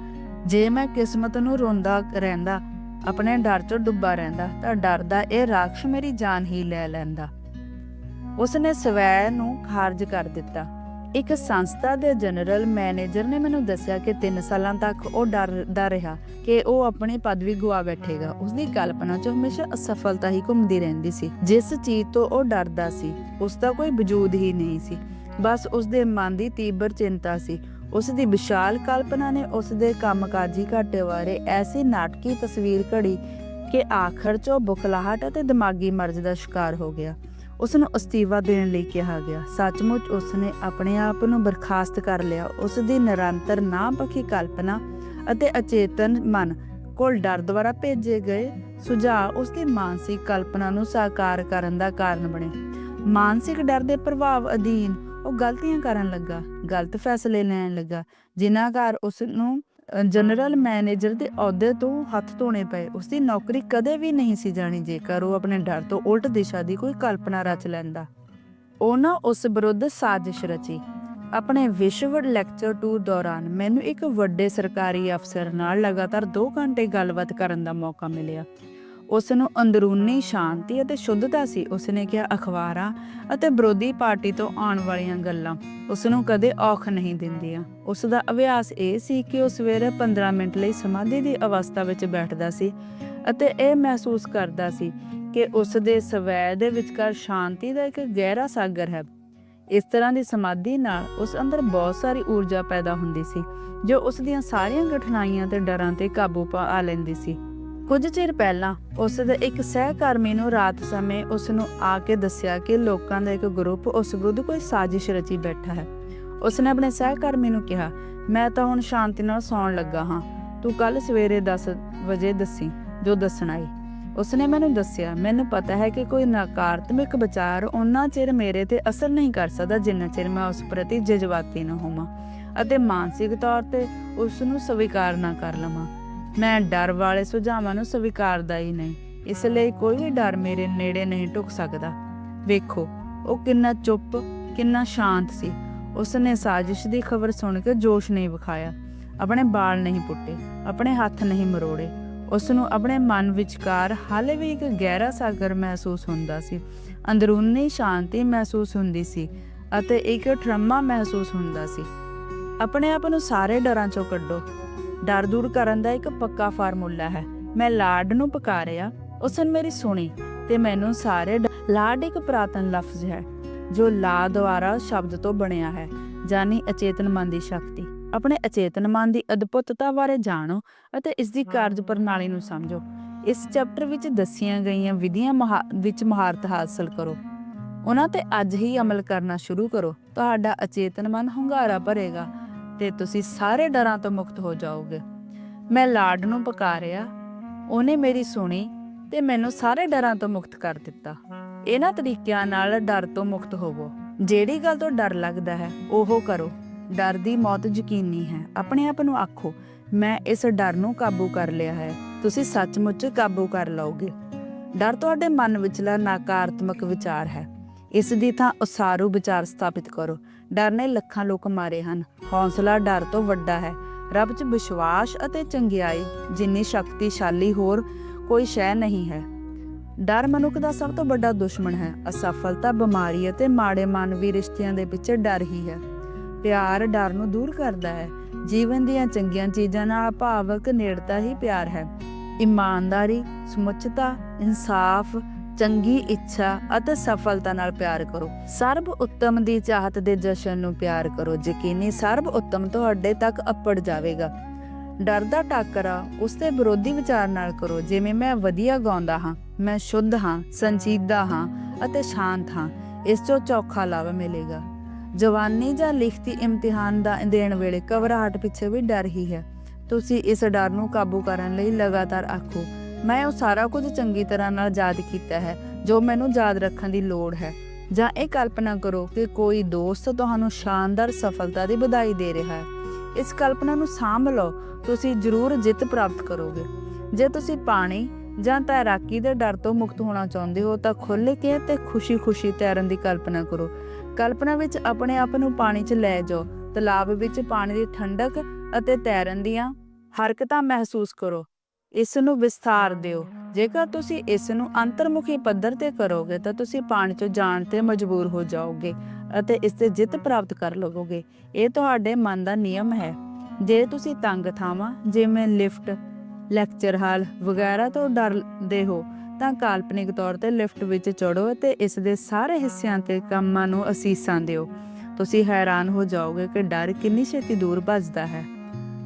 ਜੇ ਮੈਂ ਕਿਸਮਤ ਨੂੰ ਰੋਂਦਾ ਰਹਿੰਦਾ, ਆਪਣੇ ਡਰ 'ਚੋਂ ਡੁੱਬਾ ਰਹਿੰਦਾ, ਤਾਂ ਡਰਦਾ ਇਹ ਰਾਖਸ਼ ਮੇਰੀ ਜਾਨ ਹੀ ਲੈ ਲੈਂਦਾ। ਉਸਨੇ ਸਵੈ ਨੂੰ ਖਾਰਜ ਕਰ ਦਿੱਤਾ। ਇੱਕ ਸੰਸਥਾ ਦੇ ਜਨਰਲ ਮੈਨੇਜਰ ਨੇ ਮੈਨੂੰ ਦੱਸਿਆ ਕਿ 3 ਸਾਲਾਂ ਤੱਕ ਉਹ ਡਰਦਾ ਰਿਹਾ ਕਿ ਉਹ ਆਪਣੀ ਪਦਵੀ ਗਵਾ ਬੈਠੇਗਾ। ਉਸ ਦੀ ਕਲਪਨਾ 'ਚ ਹਮੇਸ਼ਾ ਅਸਫਲਤਾ ਹੀ ਘੁੰਮਦੀ ਰਹਿੰਦੀ ਸੀ। ਜਿਸ ਚੀਜ਼ ਤੋਂ ਉਹ ਡਰਦਾ ਸੀ, ਉਸ ਦਾ ਕੋਈ ਵਜੂਦ ਹੀ ਨਹੀਂ ਸੀ। ਬਸ ਉਸ ਦੇ ਮਨ ਦੀ ਤੀਬਰ ਚਿੰਤਾ ਸੀ। ਉਸ ਦੀ ਵਿਸ਼ਾਲ ਕਲਪਨਾ ਨੇ ਉਸ ਦੇ ਕੰਮਕਾਜੀ ਘਾਟੇ ਬਾਰੇ ਐਸੀ ਨਾਟਕੀ ਤਸਵੀਰ ਘੜੀ ਕਿ ਆਖਰ 'ਚ ਉਹ ਬੁਖਲਾਹਟ ਅਤੇ ਦਿਮਾਗੀ ਮਰਜ਼ ਦਾ ਸ਼ਿਕਾਰ ਹੋ ਗਿਆ। ਉਸ ਨੂੰ ਅਸਤੀਫਾ ਦੇਣ ਲਈ ਕਿਹਾ ਗਿਆ। ਸੱਚਮੁੱਚ ਉਸ ਨੇ ਆਪਣੇ ਆਪ ਨੂੰ ਬਰਖਾਸਤ ਕਰ ਲਿਆ। ਉਸ ਦੀ ਨਿਰੰਤਰ ਨਾ ਕਲਪਨਾ ਅਤੇ ਅਚੇਤਨ ਮਨ ਕੋਲ ਡਰ ਦੁਆਰਾ ਭੇਜੇ ਗਏ ਸੁਝਾਅ ਉਸ ਦੀ ਮਾਨਸਿਕ ਕਲਪਨਾ ਨੂੰ ਸਾਕਾਰ ਕਰਨ ਦਾ ਕਾਰਨ ਬਣੇ। ਮਾਨਸਿਕ ਡਰ ਦੇ ਪ੍ਰਭਾਵ ਅਧੀਨ ਉਹ ਗਲਤੀਆਂ ਕਰਨ ਲੱਗਾ, ਗਲਤ ਫੈਸਲੇ ਲੈਣ ਲੱਗਾ, ਜਿਨ੍ਹਾਂ ਘਰ ਉਸ ਨੂੰ ਜਨਰਲ ਮੈਨੇਜਰ ਦੇ ਅਹੁਦੇ ਤੋਂ ਹੱਥ ਧੋਣੇ ਪਏ। ਉਸ ਦੀ ਨੌਕਰੀ ਕਦੇ ਵੀ ਨਹੀਂ ਸੀ ਜਾਣੀ ਜੇਕਰ ਉਹ ਆਪਣੇ ਡਰ ਤੋਂ ਉਲਟ ਦਿਸ਼ਾ ਦੀ ਕੋਈ ਕਲਪਨਾ ਰਚ ਲੈਂਦਾ। ਉਹਨਾਂ ਉਸ ਵਿਰੁੱਧ ਸਾਜ਼ਿਸ਼ ਰਚੀ। ਆਪਣੇ ਵਿਸ਼ਵ ਲੈਕਚਰ ਟੂਰ ਦੌਰਾਨ ਮੈਨੂੰ ਇੱਕ ਵੱਡੇ ਸਰਕਾਰੀ ਅਫਸਰ ਨਾਲ ਲਗਾਤਾਰ 2 ਘੰਟੇ ਗੱਲਬਾਤ ਕਰਨ ਦਾ ਮੌਕਾ ਮਿਲਿਆ। ਉਸ ਨੂੰ ਅੰਦਰੂਨੀ ਸ਼ਾਂਤੀ ਅਤੇ ਸ਼ੁੱਧਤਾ ਸੀ। ਉਸ ਨੇ ਕਿਹਾ, ਅਖਬਾਰਾਂ ਅਤੇ ਵਿਰੋਧੀ ਪਾਰਟੀ ਤੋਂ ਆਉਣ ਵਾਲੀਆਂ ਗੱਲਾਂ ਉਸ ਨੂੰ ਕਦੇ ਔਖ ਨਹੀਂ ਦਿੰਦੀਆਂ। ਉਸ ਦਾ ਅਭਿਆਸ ਇਹ ਸੀ ਕਿ ਉਹ ਸਵੇਰੇ 15 ਮਿੰਟ ਲਈ ਸਮਾਧੀ ਦੀ ਅਵਸਥਾ ਵਿੱਚ ਬੈਠਦਾ ਸੀ ਅਤੇ ਇਹ ਮਹਿਸੂਸ ਕਰਦਾ ਸੀ ਕਿ ਉਸ ਦੇ ਸਵੈ ਦੇ ਵਿਚਕਾਰ ਸ਼ਾਂਤੀ ਦਾ ਇੱਕ ਗਹਿਰਾ ਸਾਗਰ ਹੈ। ਇਸ ਤਰ੍ਹਾਂ ਦੀ ਸਮਾਧੀ ਨਾਲ ਉਸ ਅੰਦਰ ਬਹੁਤ ਸਾਰੀ ਊਰਜਾ ਪੈਦਾ ਹੁੰਦੀ ਸੀ, ਜੋ ਉਸ ਦੀਆਂ ਸਾਰੀਆਂ ਕਠਿਨਾਈਆਂ ਤੇ ਡਰਾਂ ਤੇ ਕਾਬੂ ਪਾ ਲੈਂਦੀ ਸੀ। ਕੁਝ ਚਿਰ ਪਹਿਲਾਂ ਉਸ ਦੇ ਇੱਕ ਸਹਿਕਰਮੀ ਨੂੰ ਰਾਤ ਸਮੇਂ ਉਸ ਨੂੰ ਆ ਕੇ ਦੱਸਿਆ ਕਿ ਲੋਕਾਂ ਦਾ ਇੱਕ ਗਰੁੱਪ ਉਸ ਵਿਰੁੱਧ ਕੋਈ ਸਾਜ਼ਿਸ਼ ਰਚੀ ਬੈਠਾ ਹੈ। ਉਸ ਨੇ ਆਪਣੇ ਸਹਿਕਰਮੀ ਨੂੰ ਕਿਹਾ, ਮੈਂ ਤਾਂ ਹੁਣ ਸ਼ਾਂਤੀ ਨਾਲ ਸੌਣ ਲੱਗਾ ਹਾਂ। ਤੂੰ ਕੱਲ ਸਵੇਰੇ 10 ਵਜੇ ਦੱਸੀ, ਜੋ ਦੱਸਣਾ ਏ ਉਸਨੇ ਮੈਨੂੰ ਦੱਸਿਆ, ਮੈਨੂੰ ਪਤਾ ਹੈ ਕਿ ਕੋਈ ਨਕਾਰਾਤਮਕ ਵਿਚਾਰ ਉਹਨਾਂ ਚਿਰ ਮੇਰੇ ਤੇ ਅਸਰ ਨਹੀਂ ਕਰ ਸਕਦਾ ਜਿੰਨਾ ਚਿਰ ਮੈਂ ਉਸ ਪ੍ਰਤੀ ਜਜ਼ਬਾਤੀ ਨਾ ਹੋਵਾਂ ਅਤੇ ਮਾਨਸਿਕ ਤੌਰ ਤੇ ਉਸ ਨੂੰ ਸਵੀਕਾਰ ਨਾ ਕਰ ਲਵਾਂ। ਮੈਂ ਡਰ ਵਾਲੇ ਸੁਝਾਵਾਂ ਨੂੰ ਸਵੀਕਾਰਦਾ ਹੀ ਨਹੀਂ। ਇਸ ਲਈ ਕੋਈ ਵੀ ਡਰ ਮੇਰੇ ਨੇੜੇ ਨਹੀਂ ਟੁਕ ਸਕਦਾ। ਵੇਖੋ, ਉਹ ਕਿੰਨਾ ਚੁੱਪ, ਕਿੰਨਾ ਸ਼ਾਂਤ ਸੀ। ਉਸ ਨੇ ਸਾਜ਼ਿਸ਼ ਦੀ ਖਬਰ ਸੁਣ ਕੇ ਜੋਸ਼ ਨਹੀਂ ਵਿਖਾਇਆ। ਆਪਣੇ ਬਾਲ ਨਹੀਂ ਪੁੱਟੇ, ਆਪਣੇ ਹੱਥ ਨਹੀਂ ਮਰੋੜੇ। ਉਸ ਨੂੰ ਆਪਣੇ ਮਨ ਵਿਚਕਾਰ ਹਾਲੇ ਵੀ ਇੱਕ ਗਹਿਰਾ ਸਾਗਰ ਮਹਿਸੂਸ ਹੁੰਦਾ ਸੀ। ਅੰਦਰੂਨੀ ਸ਼ਾਂਤੀ ਮਹਿਸੂਸ ਹੁੰਦੀ ਸੀ ਅਤੇ ਇੱਕ ਠਰਮਾ ਮਹਿਸੂਸ ਹੁੰਦਾ ਸੀ। ਆਪਣੇ ਆਪ ਨੂੰ ਸਾਰੇ ਡਰਾਂ ਚੋਂ ਕੱਢੋ। ਡਰ ਦੂਰ ਕਰਨ ਦਾ ਇੱਕ ਪੱਕਾ ਫਾਰਮੂਲਾ ਹੈ। ਮੈਂ ਲਾਡ ਨੂੰ ਪੁਕਾਰਿਆ ਉਸਨੇ ਮੇਰੀ ਸੁਣੀ ਤੇ ਮੈਨੂੰ ਸਾਰੇ ਡ- ਇੱਕ ਪ੍ਰਾਤਨ ਲਫ਼ਜ਼ ਹੈ, ਜੋ ਲਾ ਦੁਆਰਾ ਸ਼ਬਦ ਤੋਂ ਬਣਿਆ ਹੈ ਜਾਨੀ ਅਚੇਤਨ ਮਨ ਦੀ ਸ਼ਕਤੀ। ਆਪਣੇ ਅਚੇਤਨ ਮਨ ਦੀ ਅਦਭੁਤਤਾ ਬਾਰੇ ਜਾਣੋ ਅਤੇ ਇਸ ਦੀ ਕਾਰਜ ਪ੍ਰਣਾਲੀ ਨੂੰ ਸਮਝੋ। ਇਸ ਚੈਪਟਰ ਵਿੱਚ ਦੱਸੀਆਂ ਗਈਆਂ ਵਿਧੀਆਂ ਮਹਾ- ਵਿੱਚ ਮਹਾਰਤ ਹਾਸਲ ਕਰੋ। ਉਹਨਾਂ ਤੇ ਅੱਜ ਹੀ ਅਮਲ ਕਰਨਾ ਸ਼ੁਰੂ ਕਰੋ। ਤੁਹਾਡਾ ਅਚੇਤਨ ਮਨ ਹੁੰਗਾਰਾ ਭਰੇਗਾ। ਤੇ ਤੁਸੀਂ ਸਾਰੇ ਡਰਾਂ ਤੋਂ ਮੁਕਤ ਹੋ ਜਾਓਗੇ। ਮੈਂ ਲਾਡ ਨੂੰ ਪੁਕਾਰਿਆ, ਉਹਨੇ ਮੇਰੀ ਸੁਣੀ ਤੇ ਮੈਨੂੰ ਸਾਰੇ ਡਰਾਂ ਤੋਂ ਮੁਕਤ ਕਰ ਦਿੱਤਾ। ਇਹਨਾਂ ਤਰੀਕਿਆਂ ਨਾਲ ਡਰ ਤੋਂ ਮੁਕਤ ਹੋਵੋ। ਜਿਹੜੀ ਗੱਲ ਤੋਂ ਡਰ ਲੱਗਦਾ ਹੈ, ਉਹ ਕਰੋ। ਡਰ ਦੀ ਮੌਤ ਯਕੀਨੀ ਹੈ। ਆਪਣੇ ਆਪ ਨੂੰ ਆਖੋ, ਮੈਂ ਇਸ ਡਰ ਨੂੰ ਕਾਬੂ ਕਰ ਲਿਆ ਹੈ। ਤੁਸੀਂ ਸੱਚਮੁੱਚ ਕਾਬੂ ਕਰ ਲਓਗੇ। ਡਰ ਤੁਹਾਡੇ ਮਨ ਵਿਚਲਾ ਨਕਾਰਾਤਮਕ ਵਿਚਾਰ ਹੈ। ਇਸ ਦੀ ਥਾਂ ਉਸਾਰੂ ਵਿਚਾਰ ਸਥਾਪਿਤ ਕਰੋ। ਡਰ ਨੇ ਲੱਖਾਂ ਲੋਕ ਮਾਰੇ ਹਨ। ਹੌਸਲਾ ਡਰ ਤੋਂ ਵੱਡਾ ਹੈ। ਰੱਬ 'ਚ ਵਿਸ਼ਵਾਸ ਅਤੇ ਚੰਗਿਆਈ ਜਿੰਨੀ ਸ਼ਕਤੀਸ਼ਾਲੀ ਹੋਰ ਕੋਈ ਸ਼ੈ ਨਹੀਂ ਹੈ। ਡਰ ਮਨੁੱਖ ਦਾ ਸਭ ਤੋਂ ਵੱਡਾ ਦੁਸ਼ਮਣ ਹੈ। ਅਸਫਲਤਾ, ਬਿਮਾਰੀ ਅਤੇ ਮਾੜੇ ਮਾਨਵੀ ਰਿਸ਼ਤਿਆਂ ਦੇ ਪਿੱਛੇ ਡਰ ਹੀ ਹੈ। ਪਿਆਰ ਡਰ ਨੂੰ ਦੂਰ ਕਰਦਾ ਹੈ। ਜੀਵਨ ਦੀਆਂ ਚੰਗੀਆਂ ਚੀਜ਼ਾਂ ਨਾਲ ਭਾਵਕ ਨੇੜਤਾ ਹੀ ਪਿਆਰ ਹੈ। ਇਮਾਨਦਾਰੀ, ਸਮੁੱਚਤਾ, ਇਨਸਾਫ ਚੰਗੀ ਇੱਛਾ ਅਤੇ ਸਫਲਤਾ ਨਾਲ ਪਿਆਰ ਕਰੋ। ਸਰਬ ਉੱਤਮ ਦੀ ਚਾਹਤ ਦੇ ਜਸ਼ਨ ਨੂੰ ਪਿਆਰ ਕਰੋ। ਯਕੀਨੀ ਸਰਬ ਉੱਤਮ ਤੁਹਾਡੇ ਤੱਕ ਅੱਪੜ ਜਾਵੇਗਾ। ਡਰ ਦਾ ਟਾਕਰਾ ਉਸ ਦੇ ਵਿਰੋਧੀ ਵਿਚਾਰ ਨਾਲ ਕਰੋ। ਜਿਵੇਂ ਮੈਂ ਵਧੀਆ ਗਾਉਂਦਾ ਹਾਂ, ਮੈਂ ਸ਼ੁੱਧ ਹਾਂ, ਸੰਜੀਦਾ ਹਾਂ ਅਤੇ ਸ਼ਾਂਤ ਹਾਂ, ਇਸ ਤੋਂ ਚੌਖਾ ਲਾਭ ਮਿਲੇਗਾ। ਜਵਾਨੀ ਜਾਂ ਲਿਖਤੀ ਇਮਤਿਹਾਨ ਦਾ ਦੇਣ ਵੇਲੇ ਘਬਰਾਹਟ ਪਿੱਛੇ ਵੀ ਡਰ ਹੀ ਹੈ। ਤੁਸੀਂ ਇਸ ਡਰ ਨੂੰ ਕਾਬੂ ਕਰਨ ਲਈ ਲਗਾਤਾਰ ਆਖੋ। ਮੈਂ ਉਹ ਸਾਰਾ ਕੁਝ ਚੰਗੀ ਤਰ੍ਹਾਂ ਨਾਲ ਯਾਦ ਕੀਤਾ ਹੈ, ਜੋ ਮੈਨੂੰ ਯਾਦ ਰੱਖਣ ਦੀ ਲੋੜ ਹੈ। ਜਾਂ ਇਹ ਕਲਪਨਾ ਕਰੋ ਕਿ ਕੋਈ ਦੋਸਤ ਤੁਹਾਨੂੰ ਸ਼ਾਨਦਾਰ ਸਫਲਤਾ ਦੀ ਵਧਾਈ ਦੇ ਰਿਹਾ ਹੈ। ਇਸ ਕਲਪਨਾ ਨੂੰ ਸਾਂਭ ਲਓ, ਤੁਸੀਂ ਜ਼ਰੂਰ ਜਿੱਤ ਪ੍ਰਾਪਤ ਕਰੋਗੇ। ਜੇ ਤੁਸੀਂ ਪਾਣੀ ਜਾਂ ਤੈਰਾਕੀ ਦੇ ਡਰ ਤੋਂ ਮੁਕਤ ਹੋਣਾ ਚਾਹੁੰਦੇ ਹੋ, ਤਾਂ ਖੁੱਲ੍ਹ ਕੇ ਤੇ ਖੁਸ਼ੀ-ਖੁਸ਼ੀ ਤੈਰਨ ਦੀ ਕਲਪਨਾ ਕਰੋ। ਕਲਪਨਾ ਵਿੱਚ ਆਪਣੇ ਆਪ ਨੂੰ ਪਾਣੀ 'ਚ ਲੈ ਜਾਓ, ਤਲਾਬ ਵਿੱਚ ਪਾਣੀ ਦੀ ਠੰਡਕ ਅਤੇ ਤੈਰਨ ਦੀਆਂ ਹਰਕਤਾਂ ਮਹਿਸੂਸ ਕਰੋ। ਇਸ ਨੂੰ ਵਿਸਥਾਰ ਦਿਓ। ਜੇਕਰ ਤੁਸੀਂ ਇਸ ਨੂੰ ਅੰਤਰਮੁਖੀ ਪੱਧਰ ਤੇ ਕਰੋਗੇ ਤਾਂ ਤੁਸੀਂ ਪਾਣੀ 'ਚੋਂ ਜਾਣ ਤੇ ਮਜਬੂਰ ਹੋ ਜਾਓਗੇ ਅਤੇ ਇਸ ਤੇ ਜਿੱਤ ਪ੍ਰਾਪਤ ਕਰ ਲਵੋਗੇ। ਇਹ ਤੁਹਾਡੇ ਮਨ ਦਾ ਨਿਯਮ ਹੈ। ਜੇ ਤੁਸੀਂ ਤੰਗ ਥਾਵਾਂ ਜਿਵੇਂ ਲਿਫਟ ਲੈਕਚਰ ਹਾਲ ਵਗੈਰਾ ਤੋਂ ਡਰਦੇ ਹੋ ਤਾਂ ਕਾਲਪਨਿਕ ਤੌਰ ਤੇ ਲਿਫਟ ਵਿੱਚ ਚੜੋ ਅਤੇ ਇਸ ਦੇ ਸਾਰੇ ਹਿੱਸਿਆਂ ਤੇ ਕੰਮਾਂ ਨੂੰ ਅਸੀਸਾਂ ਦਿਓ। ਤੁਸੀਂ ਹੈਰਾਨ ਹੋ ਜਾਓਗੇ ਕਿ ਡਰ ਕਿੰਨੀ ਛੇਤੀ ਦੂਰ ਭੱਜਦਾ ਹੈ।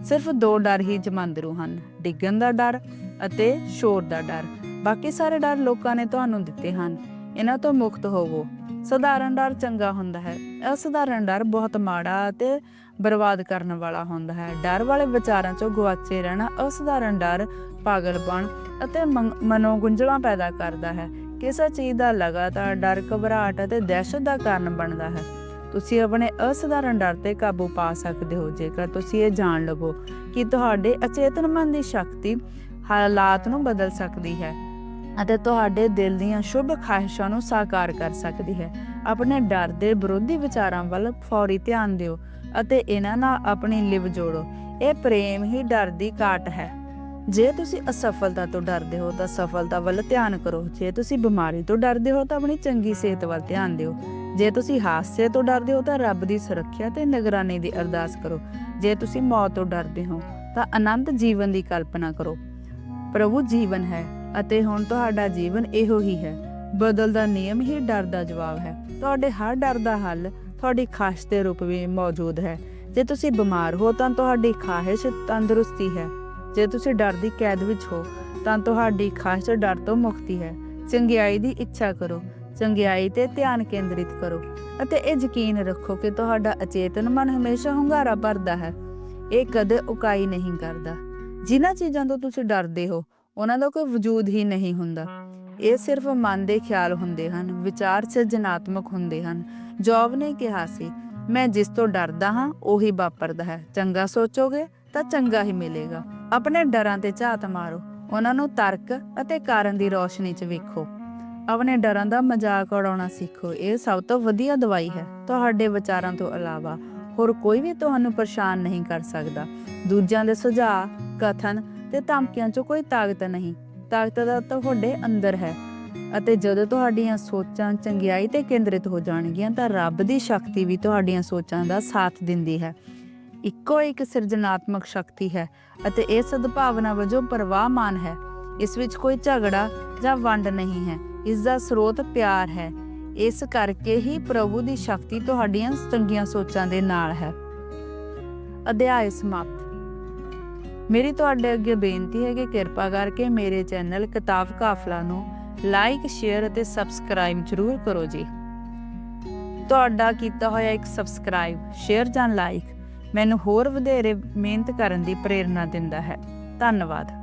ਸਿਰਫ ਦੋ ਡਰ ਹੀ ਜਮੰਦਰੂ ਹਨ, ਡਿੱਗਣ ਦਾ ਡਰ ਅਤੇ ਸ਼ੋਰ ਦਾ ਡਰ। ਬਾਕੀ ਸਾਰੇ ਡਰ ਲੋਕਾਂ ਨੇ ਤੁਹਾਨੂੰ ਦਿੱਤੇ ਹਨ। ਇਹਨਾਂ ਤੋਂ ਮੁਕਤ ਹੋਵੋ। ਸਧਾਰਨ ਡਰ ਚੰਗਾ ਹੁੰਦਾ ਹੈ। ਅਸਧਾਰਨ ਡਰ ਬਹੁਤ ਮਾੜਾ ਅਤੇ ਬਰਬਾਦ ਕਰਨ ਵਾਲਾ ਹੁੰਦਾ ਹੈ। ਡਰ ਵਾਲੇ ਵਿਚਾਰਾਂ ਚੋਂ ਗੁਆਚੇ ਰਹਿਣਾ ਅਸਧਾਰਨ ਡਰ ਪਾਗਲਪਣ ਅਤੇ ਮਨੋਗੁੰਝਲਾਂ ਪੈਦਾ ਕਰਦਾ ਹੈ। ਕਿਸੇ ਚੀਜ਼ ਦਾ ਲਗਾਤਾਰ ਡਰ, ਘਬਰਾਹਟ ਅਤੇ ਦਹਿਸ਼ਤ ਦਾ ਕਾਰਨ ਬਣਦਾ ਹੈ। ਤੁਸੀਂ ਆਪਣੇ ਅਸਧਾਰਨ ਡਰ ਤੇ ਕਾਬੂ ਪਾ ਸਕਦੇ ਹੋ, ਜੇਕਰ ਤੁਸੀਂ ਇਹ ਜਾਣ ਲਵੋ ਕਿ ਤੁਹਾਡੇ ਅਚੇਤਨ ਮਨ ਦੀ ਸ਼ਕਤੀ ਹਾਲਾਤ ਨੂੰ ਬਦਲ ਸਕਦੀ ਹੈ ਅਤੇ ਤੁਹਾਡੇ ਦਿਲ ਦੀਆਂ ਸ਼ੁਭ ਖਾਹਿਸ਼ਾਂ ਨੂੰ ਸਾਕਾਰ ਕਰ ਸਕਦੀ ਹੈ। ਆਪਣੇ ਡਰ ਦੇ ਵਿਰੋਧੀ ਵਿਚਾਰਾਂ ਵੱਲ ਫੌਰੀ ਧਿਆਨ ਦਿਓ ਅਤੇ ਇਹਨਾਂ ਨਾਲ ਆਪਣੀ ਲਿਵ ਜੋੜੋ। ਇਹ ਪ੍ਰੇਮ ਹੀ ਡਰ ਦੀ ਕਾਟ ਹੈ। ਜੇ ਤੁਸੀਂ ਅਸਫਲਤਾ ਤੋਂ ਡਰਦੇ ਹੋ ਤਾਂ ਸਫਲਤਾ ਵੱਲ ਧਿਆਨ ਕਰੋ। ਜੇ ਤੁਸੀਂ ਬਿਮਾਰੀ ਤੋਂ ਡਰਦੇ ਹੋ ਤਾਂ ਆਪਣੀ ਚੰਗੀ ਸਿਹਤ ਵੱਲ ਧਿਆਨ ਦਿਓ। ਜੇ ਤੁਸੀਂ ਹਾਦਸੇ ਤੋਂ ਡਰਦੇ ਹੋ ਤਾਂ ਰੱਬ ਦੀ ਸੁਰੱਖਿਆ ਤੇ ਨਿਗਰਾਨੀ ਦੀ ਅਰਦਾਸ ਕਰੋ। ਜੇ ਤੁਸੀਂ ਮੌਤ ਤੋਂ ਡਰਦੇ ਹੋ ਤਾਂ ਅਨੰਤ ਜੀਵਨ ਦੀ ਕਲਪਨਾ ਕਰੋ। ਪ੍ਰਭੂ ਜੀਵਨ ਹੈ ਅਤੇ ਹੁਣ ਤੁਹਾਡਾ ਜੀਵਨ ਇਹੋ ਹੀ ਹੈ। ਬਦਲਦਾ ਨਿਯਮ ਹੀ ਡਰ ਦਾ ਜਵਾਬ ਹੈ। ਤੁਹਾਡੇ ਹਰ ਡਰ ਦਾ ਹੱਲ ਤੁਹਾਡੀ ਖਾਹਿਸ਼ ਦੇ ਰੂਪ ਵਿੱਚ ਮੌਜੂਦ ਹੈ। ਜੇ ਤੁਸੀਂ ਬਿਮਾਰ ਹੋ ਤਾਂ ਤੁਹਾਡੀ ਖਾਹਿਸ਼ ਤੰਦਰੁਸਤੀ ਹੈ। ਜੇ ਤੁਸੀਂ ਡਰ ਦੀ ਕੈਦ ਵਿੱਚ ਹੋ ਤਾਂ ਤੁਹਾਡੀ ਖਾਹਿਸ਼ ਡਰ ਤੋਂ ਮੁਕਤੀ ਹੈ। ਚੰਗਿਆਈ ਦੀ ਇੱਛਾ ਕਰੋ। ਚੰਗਿਆਈ ਤੇ ਧਿਆਨ ਕੇਂਦਰਿਤ ਕਰੋ ਅਤੇ ਇਹ ਯਕੀਨ ਰੱਖੋ ਕਿ ਤੁਹਾਡਾ ਅਚੇਤਨ ਮਨ ਹਮੇਸ਼ਾ ਹੁੰਗਾਰਾ ਭਰਦਾ ਹੈ। ਇਹ ਕਦੇ ਉਕਾਈ ਨਹੀਂ ਕਰਦਾ। ਜਿਨ੍ਹਾਂ ਚੀਜ਼ਾਂ ਤੋਂ ਤੁਸੀਂ ਡਰਦੇ ਹੋ, ਉਹਨਾਂ ਦਾ ਕੋਈ ਵਜੂਦ ਹੀ ਨਹੀਂ ਹੁੰਦਾ। ਇਹ ਸਿਰਫ ਮਨ ਦੇ ਖਿਆਲ ਹੁੰਦੇ ਹਨ, ਵਿਚਾਰ ਸਿਰਜਣਾਤਮਕ ਹੁੰਦੇ ਹਨ। ਜੋਬ ਨੇ ਕਿਹਾ ਸੀ, ਮੈਂ ਜਿਸ ਤੋਂ ਡਰਦਾ ਹਾਂ, ਉਹੀ ਵਾਪਰਦਾ ਹੈ। ਚੰਗਾ ਸੋਚੋਗੇ ਤਾਂ ਚੰਗਾ ਹੀ ਮਿਲੇਗਾ। ਆਪਣੇ ਡਰਾਂ ਤੇ ਝਾਤ ਮਾਰੋ। ਉਹਨਾਂ ਨੂੰ ਤਰਕ ਅਤੇ ਕਾਰਨ ਦੀ ਰੋਸ਼ਨੀ 'ਚ ਵੇਖੋ। ਆਪਣੇ ਡਰਾਂ ਦਾ ਮਜ਼ਾਕ ਉਡਾਉਣਾ ਸਿੱਖੋ। ਇਹ ਸਭ ਤੋਂ ਵਧੀਆ ਦਵਾਈ ਹੈ। ਤੁਹਾਡੇ ਵਿਚਾਰਾਂ ਤੋਂ ਇਲਾਵਾ ਹੋਰ ਕੋਈ ਵੀ ਤੁਹਾਨੂੰ ਪਰੇਸ਼ਾਨ ਨਹੀਂ ਕਰ ਸਕਦਾ। ਦੂਜਿਆਂ ਦੇ ਸੁਝਾਅ, ਕਥਨ ਤੇ ਧਮਕੀਆਂ 'ਚ ਕੋਈ ਤਾਕਤ ਨਹੀਂ। ਤਾਕਤ ਦਾ ਤੁਹਾਡੇ ਅੰਦਰ ਹੈ। ਅਤੇ ਜਦੋਂ ਤੁਹਾਡੀਆਂ ਸੋਚਾਂ ਚੰਗਿਆਈ ਤੇ ਕੇਂਦਰਿਤ ਹੋ ਜਾਣਗੀਆਂ ਤਾਂ ਰੱਬ ਦੀ ਸ਼ਕਤੀ ਵੀ ਤੁਹਾਡੀਆਂ ਸੋਚਾਂ ਦਾ ਸਾਥ ਦਿੰਦੀ ਹੈ। ਇੱਕੋ ਇੱਕ ਸਿਰਜਣਾਤਮਕ ਸ਼ਕਤੀ ਹੈ ਅਤੇ ਇਹ ਸਦਭਾਵਨਾ ਵਜੋਂ ਪ੍ਰਵਾਹਮਾਨ ਹੈ। ਇਸ ਵਿੱਚ ਕੋਈ ਝਗੜਾ ਜਾਂ ਵੰਡ ਨਹੀਂ ਹੈ। ਇਸ ਦਾ ਸਰੋਤ ਪਿਆਰ ਹੈ। ਇਸ ਕਰਕੇ ਹੀ ਪ੍ਰਭੂ ਦੀ ਸ਼ਕਤੀ ਤੁਹਾਡੀਆਂ ਚੰਗੀਆਂ ਸੋਚਾਂ ਦੇ ਨਾਲ ਹੈ। ਅਧਿਆਇ ਸਮਾਪਤ। ਮੇਰੀ ਤੁਹਾਡੇ ਅੱਗੇ ਬੇਨਤੀ ਹੈ ਕਿ ਕਿਰਪਾ ਕਰਕੇ ਮੇਰੇ ਚੈਨਲ ਕਿਤਾਬ ਕਾਫਲਾ ਨੂੰ ਲਾਈਕ, ਸ਼ੇਅਰ ਅਤੇ ਸਬਸਕ੍ਰਾਈਬ ਜ਼ਰੂਰ ਕਰੋ ਜੀ। ਤੁਹਾਡਾ ਕੀਤਾ ਹੋਇਆ ਇੱਕ ਸਬਸਕ੍ਰਾਈਬ, ਸ਼ੇਅਰ ਜਾਂ ਲਾਈਕ ਮੈਨੂੰ ਹੋਰ ਵਧੇਰੇ ਮਿਹਨਤ ਕਰਨ ਦੀ ਪ੍ਰੇਰਣਾ ਦਿੰਦਾ ਹੈ। ਧੰਨਵਾਦ।